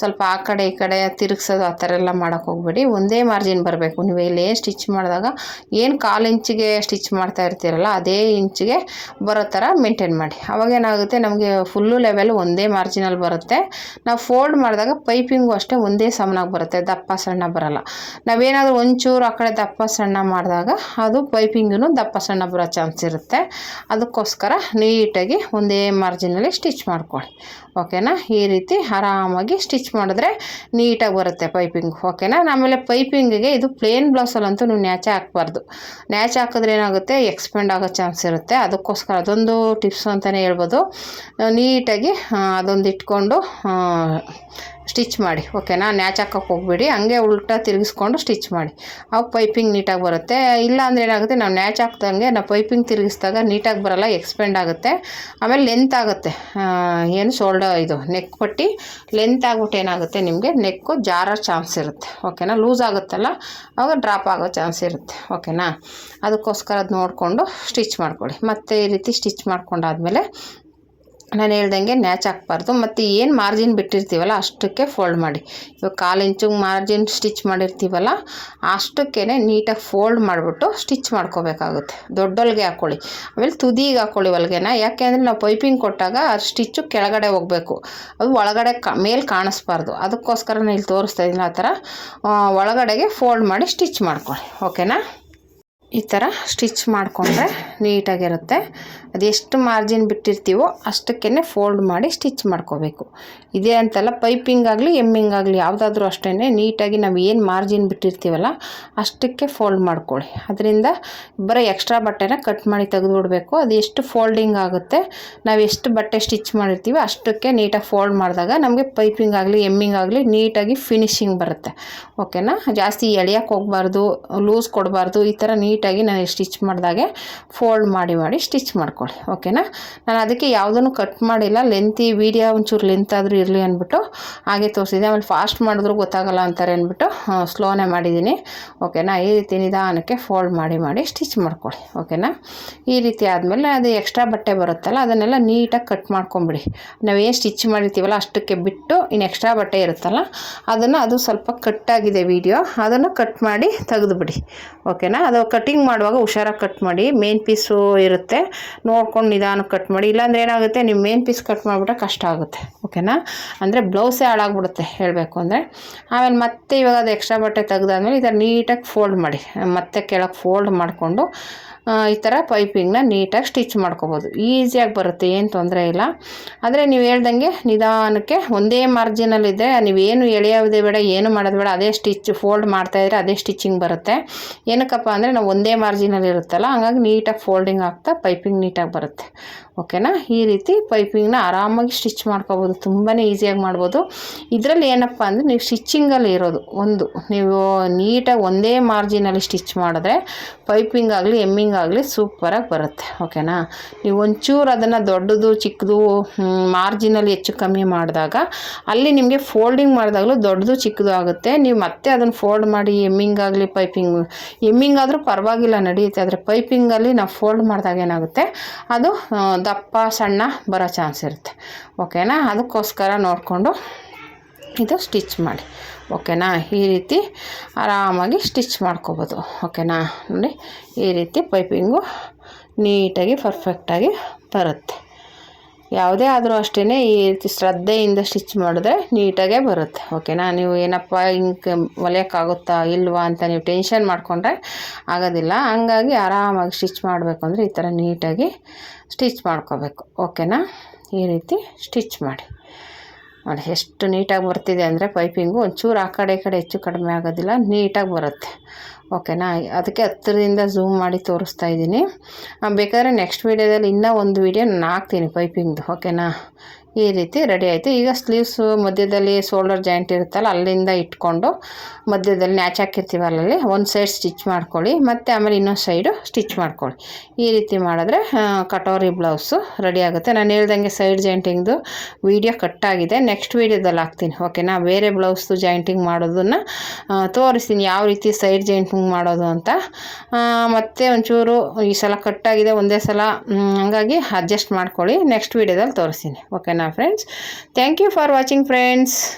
ಸ್ವಲ್ಪ ಆ ಕಡೆ ಈ ಕಡೆ ತಿರುಗ್ಸೋದು ಆ ಥರ ಎಲ್ಲ ಮಾಡೋಕ್ಕೆ ಹೋಗ್ಬೇಡಿ. ಒಂದೇ ಮಾರ್ಜಿನ್ ಬರಬೇಕು. ನೀವು ಇಲ್ಲಿ ಸ್ಟಿಚ್ ಮಾಡಿದಾಗ ಏನು ಕಾಲು ಇಂಚಿಗೆ ಸ್ಟಿಚ್ ಮಾಡ್ತಾ ಇರ್ತೀರಲ್ಲ, ಅದೇ ಇಂಚಿಗೆ ಬರೋ ಥರ ಮೇಂಟೈನ್ ಮಾಡಿ. ಅವಾಗೇನಾಗುತ್ತೆ ನಮಗೆ ಫುಲ್ಲು ಲೆವೆಲ್ ಒಂದೇ ಮಾರ್ಜಿನಲ್ಲಿ ಬರುತ್ತೆ. ನಾವು ಫೋಲ್ಡ್ ಮಾಡಿದಾಗ ಪೈಪಿಂಗು ಅಷ್ಟೇ ಒಂದೇ ಸಮನಾಗಿ ಬರುತ್ತೆ, ದಪ್ಪ ಸಣ್ಣ ಬರಲ್ಲ. ನಾವೇನಾದರೂ ಒಂಚೂರು ಆ ಕಡೆ ದಪ್ಪ ಸಣ್ಣ ಮಾಡಿದಾಗ ಅದು ಪೈಪಿಂಗೂ ದಪ್ಪ ಸಣ್ಣ ಬರೋ ಚಾನ್ಸ್ ಇರುತ್ತೆ. ಅದಕ್ಕೋಸ್ಕರ ನೀಟಾಗಿ ಮಾರ್ಜಿನಲ್ಲಿ ಸ್ಟಿಚ್ ಮಾಡ್ಕೊಳ್ಳಿ. ಓಕೆನಾ? ಈ ರೀತಿ ಆರಾಮಾಗಿ ಸ್ಟಿಚ್ ಮಾಡಿದ್ರೆ ನೀಟಾಗಿ ಬರುತ್ತೆ ಪೈಪಿಂಗ್, ಓಕೆನಾ? ಆಮೇಲೆ ಪೈಪಿಂಗಿಗೆ ಇದು ಪ್ಲೇನ್ ಬ್ಲೌಸಲ್ಲಂತೂ ನೀವು ನ್ಯಾಚೆ ಹಾಕ್ಬಾರ್ದು. ನ್ಯಾಚ್ ಹಾಕಿದ್ರೆ ಏನಾಗುತ್ತೆ? ಎಕ್ಸ್ಪೆಂಡ್ ಆಗೋ ಚಾನ್ಸ್ ಇರುತ್ತೆ. ಅದಕ್ಕೋಸ್ಕರ ಅದೊಂದು ಟಿಪ್ಸ್ ಅಂತಲೇ ಹೇಳ್ಬೋದು. ನೀಟಾಗಿ ಅದೊಂದು ಇಟ್ಕೊಂಡು ಸ್ಟಿಚ್ ಮಾಡಿ, ಓಕೆನಾ? ನ್ಯಾಚ್ ಹಾಕೋಕೆ ಹೋಗ್ಬೇಡಿ. ಹಂಗೆ ಉಲ್ಟಾ ತಿರುಗಿಸ್ಕೊಂಡು ಸ್ಟಿಚ್ ಮಾಡಿ. ಅವಾಗ ಪೈಪಿಂಗ್ ನೀಟಾಗಿ ಬರುತ್ತೆ. ಇಲ್ಲ ಅಂದರೆ ಏನಾಗುತ್ತೆ? ನಾವು ನ್ಯಾಚ್ ಹಾಕ್ದಂಗೆ, ನಾವು ಪೈಪಿಂಗ್ ತಿರುಗಿಸಿದಾಗ ನೀಟಾಗಿ ಬರಲ್ಲ, ಎಕ್ಸ್ಪೆಂಡ್ ಆಗುತ್ತೆ. ಆಮೇಲೆ ಲೆಂತ್ ಆಗುತ್ತೆ. ಏನು, ಶೋಲ್ಡರ್ ಇದು ನೆಕ್ ಪಟ್ಟಿ. ಲೆಂತ್ ಆಗ್ಬಿಟ್ಟು ಏನಾಗುತ್ತೆ ನಿಮಗೆ ನೆಕ್ಕು ಜಾರೋ ಚಾನ್ಸ್ ಇರುತ್ತೆ. ಓಕೆನಾ ಲೂಸ್ ಆಗುತ್ತಲ್ಲ? ಆಗ ಡ್ರಾಪ್ ಆಗೋ ಚಾನ್ಸ್ ಇರುತ್ತೆ. ಓಕೆನಾ ಅದಕ್ಕೋಸ್ಕರ ಅದು ನೋಡಿಕೊಂಡು ಸ್ಟಿಚ್ ಮಾಡ್ಕೊಳ್ಳಿ. ಮತ್ತು ಈ ರೀತಿ ಸ್ಟಿಚ್ ಮಾಡ್ಕೊಂಡಾದ್ಮೇಲೆ ನಾನು ಹೇಳ್ದಂಗೆ ನ್ಯಾಚ್ ಹಾಕ್ಬಾರ್ದು. ಮತ್ತು ಏನು ಮಾರ್ಜಿನ್ ಬಿಟ್ಟಿರ್ತೀವಲ್ಲ ಅಷ್ಟಕ್ಕೆ ಫೋಲ್ಡ್ ಮಾಡಿ. ಇವಾಗ ಕಾಲು ಇಂಚು ಮಾರ್ಜಿನ್ ಸ್ಟಿಚ್ ಮಾಡಿರ್ತೀವಲ್ಲ ಅಷ್ಟಕ್ಕೇ ನೀಟಾಗಿ ಫೋಲ್ಡ್ ಮಾಡಿಬಿಟ್ಟು ಸ್ಟಿಚ್ ಮಾಡ್ಕೋಬೇಕಾಗುತ್ತೆ. ದೊಡ್ಡೊಳಗೆ ಹಾಕ್ಕೊಳ್ಳಿ ಆಮೇಲೆ ತುದಿಗೆ ಹಾಕ್ಕೊಳ್ಳಿ ಯಾಕೆ ಅಂದರೆ ನಾವು ಪೈಪಿಂಗ್ ಕೊಟ್ಟಾಗ ಸ್ಟಿಚ್ಚು ಕೆಳಗಡೆ ಹೋಗಬೇಕು. ಅದು ಒಳಗಡೆ ಕ, ಮೇಲೆ ಕಾಣಿಸ್ಬಾರ್ದು. ಅದಕ್ಕೋಸ್ಕರ ನಾನು ಇಲ್ಲಿ ತೋರಿಸ್ತಾ ಇದ್ದೀನಿ ಆ ಥರ. ಒಳಗಡೆಗೆ ಫೋಲ್ಡ್ ಮಾಡಿ ಸ್ಟಿಚ್ ಮಾಡ್ಕೊಳ್ಳಿ. ಓಕೆನಾ ಈ ಥರ ಸ್ಟಿಚ್ ಮಾಡಿಕೊಂಡ್ರೆ ನೀಟಾಗಿರುತ್ತೆ. ಅದೆಷ್ಟು ಮಾರ್ಜಿನ್ ಬಿಟ್ಟಿರ್ತೀವೋ ಅಷ್ಟಕ್ಕೇ ಫೋಲ್ಡ್ ಮಾಡಿ ಸ್ಟಿಚ್ ಮಾಡ್ಕೋಬೇಕು. ಇದೇ ಅಂತಲ್ಲ ಪೈಪಿಂಗ್ ಆಗಲಿ ಎಮ್ಮಿಂಗ್ ಆಗಲಿ ಯಾವುದಾದ್ರೂ ಅಷ್ಟೇ ನೀಟಾಗಿ ನಾವು ಏನು ಮಾರ್ಜಿನ್ ಬಿಟ್ಟಿರ್ತೀವಲ್ಲ ಅಷ್ಟಕ್ಕೆ ಫೋಲ್ಡ್ ಮಾಡ್ಕೊಳ್ಳಿ. ಅದರಿಂದ ಬರೀ ಎಕ್ಸ್ಟ್ರಾ ಬಟ್ಟೆನ ಕಟ್ ಮಾಡಿ ತೆಗೆದುಬಿಡಬೇಕು. ಅದು ಎಷ್ಟು ಫೋಲ್ಡಿಂಗ್ ಆಗುತ್ತೆ, ನಾವು ಎಷ್ಟು ಬಟ್ಟೆ ಸ್ಟಿಚ್ ಮಾಡಿರ್ತೀವಿ ಅಷ್ಟಕ್ಕೆ ನೀಟಾಗಿ ಫೋಲ್ಡ್ ಮಾಡಿದಾಗ ನಮಗೆ ಪೈಪಿಂಗ್ ಆಗಲಿ ಎಮ್ಮಿಂಗ್ ಆಗಲಿ ನೀಟಾಗಿ ಫಿನಿಶಿಂಗ್ ಬರುತ್ತೆ. ಓಕೆನಾ ಜಾಸ್ತಿ ಎಳೆಯೋಕ್ಕೆ ಹೋಗಬಾರ್ದು ಲೂಸ್ ಕೊಡಬಾರ್ದು, ಈ ಥರ ನೀಟಾಗಿ ನಾನು ಸ್ಟಿಚ್ ಮಾಡಿದಾಗೆ ಫೋಲ್ಡ್ ಮಾಡಿ ಮಾಡಿ ಸ್ಟಿಚ್ ಮಾಡ್ಕೊಳ್ಳಿ, ಓಕೆನಾ? ನಾನು ಅದಕ್ಕೆ ಯಾವುದನ್ನು ಕಟ್ ಮಾಡಿಲ್ಲ ಲೆಂತಿ ವೀಡಿಯೋ ಒಂಚೂರು ಲೆಂತ್ ಆದರೂ ಇರಲಿ ಅಂದ್ಬಿಟ್ಟು ಹಾಗೆ ತೋರಿಸಿದೆ. ಆಮೇಲೆ ಫಾಸ್ಟ್ ಮಾಡಿದ್ರು ಗೊತ್ತಾಗಲ್ಲ ಅಂತಾರೆ ಅಂದ್ಬಿಟ್ಟು ಸ್ಲೋನೇ ಮಾಡಿದ್ದೀನಿ, ಓಕೆನಾ? ಈ ರೀತಿ ನಿಧಾನಕ್ಕೆ ಫೋಲ್ಡ್ ಮಾಡಿ ಮಾಡಿ ಸ್ಟಿಚ್ ಮಾಡ್ಕೊಳ್ಳಿ, ಓಕೆನಾ? ಈ ರೀತಿ ಆದಮೇಲೆ ಅದು ಎಕ್ಸ್ಟ್ರಾ ಬಟ್ಟೆ ಬರುತ್ತಲ್ಲ, ಅದನ್ನೆಲ್ಲ ನೀಟಾಗಿ ಕಟ್ ಮಾಡ್ಕೊಂಬಿಡಿ. ನಾವೇನು ಸ್ಟಿಚ್ ಮಾಡಿರ್ತೀವಲ್ಲ ಅಷ್ಟಕ್ಕೆ ಬಿಟ್ಟು ಇನ್ನು ಎಕ್ಸ್ಟ್ರಾ ಬಟ್ಟೆ ಇರುತ್ತಲ್ಲ, ಅದನ್ನು ಅದು ಸ್ವಲ್ಪ ಕಟ್ಟಾಗಿದೆ ವೀಡಿಯೋ ಅದನ್ನು ಕಟ್ ಮಾಡಿ ತೆಗೆದುಬಿಡಿ, ಓಕೆನಾ? ಅದು ಕಟಿಂಗ್ ಮಾಡುವಾಗ ಹುಷಾರಾಗಿ ಕಟ್ ಮಾಡಿ ಮೇನ್ ಪೀಸು ಇರುತ್ತೆ. ನೋಡ್ಕೊಂಡು ನಿಧಾನಕ್ಕೆ ಕಟ್ ಮಾಡಿ, ಇಲ್ಲಾಂದ್ರೆ ಏನಾಗುತ್ತೆ, ನೀವು ಮೇನ್ ಪೀಸ್ ಕಟ್ ಮಾಡಿಬಿಟ್ರೆ ಕಷ್ಟ ಆಗುತ್ತೆ ಓಕೆನಾ ಅಂದರೆ ಬ್ಲೌಸೇ ಹಾಳಾಗ್ಬಿಡುತ್ತೆ ಹೇಳಬೇಕು ಅಂದರೆ. ಆಮೇಲೆ ಮತ್ತೆ ಇವಾಗ ಅದು ಎಕ್ಸ್ಟ್ರಾ ಬಟ್ಟೆ ತೆಗೆದಾದ್ಮೇಲೆ ಈ ಥರ ನೀಟಾಗಿ ಫೋಲ್ಡ್ ಮಾಡಿ, ಮತ್ತೆ ಕೆಳಗೆ ಫೋಲ್ಡ್ ಮಾಡಿಕೊಂಡು ಈ ಥರ ಪೈಪಿಂಗ್ನ ನೀಟಾಗಿ ಸ್ಟಿಚ್ ಮಾಡ್ಕೋಬೋದು. ಈಸಿಯಾಗಿ ಬರುತ್ತೆ, ಏನು ತೊಂದರೆ ಇಲ್ಲ. ಆದರೆ ನೀವು ಹೇಳ್ದಂಗೆ ನಿಧಾನಕ್ಕೆ ಒಂದೇ ಮಾರ್ಜಿನಲ್ಲಿದ್ದರೆ ನೀವೇನು ಎಳೆಯೋದೇ ಬೇಡ, ಏನು ಮಾಡೋದು ಬೇಡ, ಅದೇ ಸ್ಟಿಚ್ ಫೋಲ್ಡ್ ಮಾಡ್ತಾಯಿದ್ರೆ ಅದೇ ಸ್ಟಿಚಿಂಗ್ ಬರುತ್ತೆ. ಏನಕ್ಕಪ್ಪ ಅಂದರೆ ನಾವು ಒಂದೇ ಮಾರ್ಜಿನಲ್ಲಿ ಇರುತ್ತಲ್ಲ, ಹಂಗಾಗಿ ನೀಟಾಗಿ ಫೋಲ್ಡಿಂಗ್ ಆಗ್ತಾ ಪೈಪಿಂಗ್ ನೀಟಾಗಿ ಬರುತ್ತೆ. ಓಕೆನಾ? ಈ ರೀತಿ ಪೈಪಿಂಗ್ನ ಆರಾಮಾಗಿ ಸ್ಟಿಚ್ ಮಾಡ್ಕೋಬೋದು. ತುಂಬಾ ಈಸಿಯಾಗಿ ಮಾಡ್ಬೋದು. ಇದರಲ್ಲಿ ಏನಪ್ಪ ಅಂದರೆ ನೀವು ಸ್ಟಿಚ್ಚಿಂಗಲ್ಲಿ ಇರೋದು ಒಂದು. ನೀವು ನೀಟಾಗಿ ಒಂದೇ ಮಾರ್ಜಿನಲ್ಲಿ ಸ್ಟಿಚ್ ಮಾಡಿದ್ರೆ ಪೈಪಿಂಗ್ ಆಗಲಿ, ಎಮ್ಮಿಂಗ್ ಆಗಲಿ ಸೂಪರಾಗಿ ಬರುತ್ತೆ. ಓಕೆನಾ? ನೀವು ಒಂಚೂರು ಅದನ್ನು ದೊಡ್ಡದು, ಚಿಕ್ಕದು ಮಾರ್ಜಿನಲ್ಲಿ ಹೆಚ್ಚು ಕಮ್ಮಿ ಮಾಡಿದಾಗ ಅಲ್ಲಿ ನಿಮಗೆ ಫೋಲ್ಡಿಂಗ್ ಮಾಡಿದಾಗಲೂ ದೊಡ್ಡದು, ಚಿಕ್ಕದು ಆಗುತ್ತೆ. ನೀವು ಮತ್ತೆ ಅದನ್ನು ಫೋಲ್ಡ್ ಮಾಡಿ ಎಮ್ಮಿಂಗ್ ಆಗಲಿ, ಪೈಪಿಂಗ್, ಎಮ್ಮಿಂಗ್ ಆದರೂ ಪರವಾಗಿಲ್ಲ ನಡೆಯುತ್ತೆ ಆದರೆ ಪೈಪಿಂಗಲ್ಲಿ ನಾವು ಫೋಲ್ಡ್ ಮಾಡಿದಾಗ ಏನಾಗುತ್ತೆ? ಅದು ದಪ್ಪ ಸಣ್ಣ ಬರೋ ಚಾನ್ಸ್ ಇರುತ್ತೆ. ಓಕೆನಾ? ಅದಕ್ಕೋಸ್ಕರ ನೋಡಿಕೊಂಡು ಇದು ಸ್ಟಿಚ್ ಮಾಡಿ. ಓಕೆನಾ? ಈ ರೀತಿ ಆರಾಮಾಗಿ ಸ್ಟಿಚ್ ಮಾಡ್ಕೋಬೋದು. ಓಕೆನಾ? ನೋಡಿ, ಈ ರೀತಿ ಪೈಪಿಂಗು ನೀಟಾಗಿ ಪರ್ಫೆಕ್ಟಾಗಿ ಬರುತ್ತೆ. ಯಾವುದೇ ಆದರೂ ಅಷ್ಟೇ ಈ ರೀತಿ ಶ್ರದ್ಧೆಯಿಂದ ಸ್ಟಿಚ್ ಮಾಡಿದ್ರೆ ನೀಟಾಗೇ ಬರುತ್ತೆ. ಓಕೆನಾ ನೀವು ಏನಪ್ಪ ಹಿಂಗೆ ಹೊಲಿಯೋಕ್ಕಾಗುತ್ತಾ ಇಲ್ವಾ ಅಂತ ನೀವು ಟೆನ್ಷನ್ ಮಾಡಿಕೊಂಡ್ರೆ ಆಗೋದಿಲ್ಲ. ಹಂಗಾಗಿ ಆರಾಮಾಗಿ ಸ್ಟಿಚ್ ಮಾಡಬೇಕು ಅಂದರೆ ಈ ಥರ ನೀಟಾಗಿ ಸ್ಟಿಚ್ ಮಾಡ್ಕೋಬೇಕು. ಓಕೆನಾ ಈ ರೀತಿ ಸ್ಟಿಚ್ ಮಾಡಿ. ನೋಡಿ ಎಷ್ಟು ನೀಟಾಗಿ ಬರ್ತಿದೆ ಅಂದರೆ ಪೈಪಿಂಗು ಒಂಚೂರು ಆ ಕಡೆ ಈ ಕಡೆ ಹೆಚ್ಚು ಕಡಿಮೆ ಆಗೋದಿಲ್ಲ, ನೀಟಾಗಿ ಬರುತ್ತೆ. ಓಕೆನಾ? ಅದಕ್ಕೆ ಹತ್ತಿರದಿಂದ ಝೂಮ್ ಮಾಡಿ ತೋರಿಸ್ತಾ ಇದ್ದೀನಿ. ಬೇಕಾದರೆ ನೆಕ್ಸ್ಟ್ ವೀಡಿಯೋದಲ್ಲಿ ಇನ್ನೂ ಒಂದು ವೀಡಿಯೋ ನಾನು ಹಾಕ್ತೀನಿ ಪೈಪಿಂಗ್ದು. ಓಕೆನಾ? ಈ ರೀತಿ ರೆಡಿ ಆಯಿತು. ಈಗ ಸ್ಲೀವ್ಸು ಮಧ್ಯದಲ್ಲಿ ಶೋಲ್ಡರ್ ಜಾಯಿಂಟ್ ಇರುತ್ತಲ್ಲ, ಅಲ್ಲಿಂದ ಇಟ್ಕೊಂಡು ಮಧ್ಯದಲ್ಲಿ ನ್ಯಾಚ್ ಹಾಕಿರ್ತೀವಲ್ಲ ಅಲ್ಲಿ ಒಂದು ಸೈಡ್ ಸ್ಟಿಚ್ ಮಾಡ್ಕೊಳ್ಳಿ, ಮತ್ತು ಆಮೇಲೆ ಇನ್ನೊಂದು ಸೈಡು ಸ್ಟಿಚ್ ಮಾಡ್ಕೊಳ್ಳಿ. ಈ ರೀತಿ ಮಾಡಿದ್ರೆ ಕಟೋರಿ ಬ್ಲೌಸು ರೆಡಿ ಆಗುತ್ತೆ. ನಾನು ಹೇಳ್ದಂಗೆ ಸೈಡ್ ಜಾಯಿಂಟಿಂಗ್ದು ವೀಡಿಯೋ ಕಟ್ಟಾಗಿದೆ ನೆಕ್ಸ್ಟ್ ವೀಡಿಯೋದಲ್ಲಿ ಹಾಕ್ತೀನಿ. ಓಕೆನಾ ಬೇರೆ ಬ್ಲೌಸ್ದು ಜಾಯಿಂಟಿಂಗ್ ಮಾಡೋದನ್ನು ತೋರಿಸ್ತೀನಿ ಯಾವ ರೀತಿ ಸೈಡ್ ಜಾಯಿಂಟಿಂಗ್ ಮಾಡೋದು ಅಂತ. ಮತ್ತು ಒಂಚೂರು ಈ ಸಲ ಕಟ್ಟಾಗಿದೆ ಒಂದೇ ಸಲ ಹಂಗಾಗಿ ಅಡ್ಜಸ್ಟ್ ಮಾಡ್ಕೊಳ್ಳಿ. ನೆಕ್ಸ್ಟ್ ವೀಡಿಯೋದಲ್ಲಿ ತೋರಿಸ್ತೀನಿ. ಓಕೆನಾ friends. Thank you for watching, friends.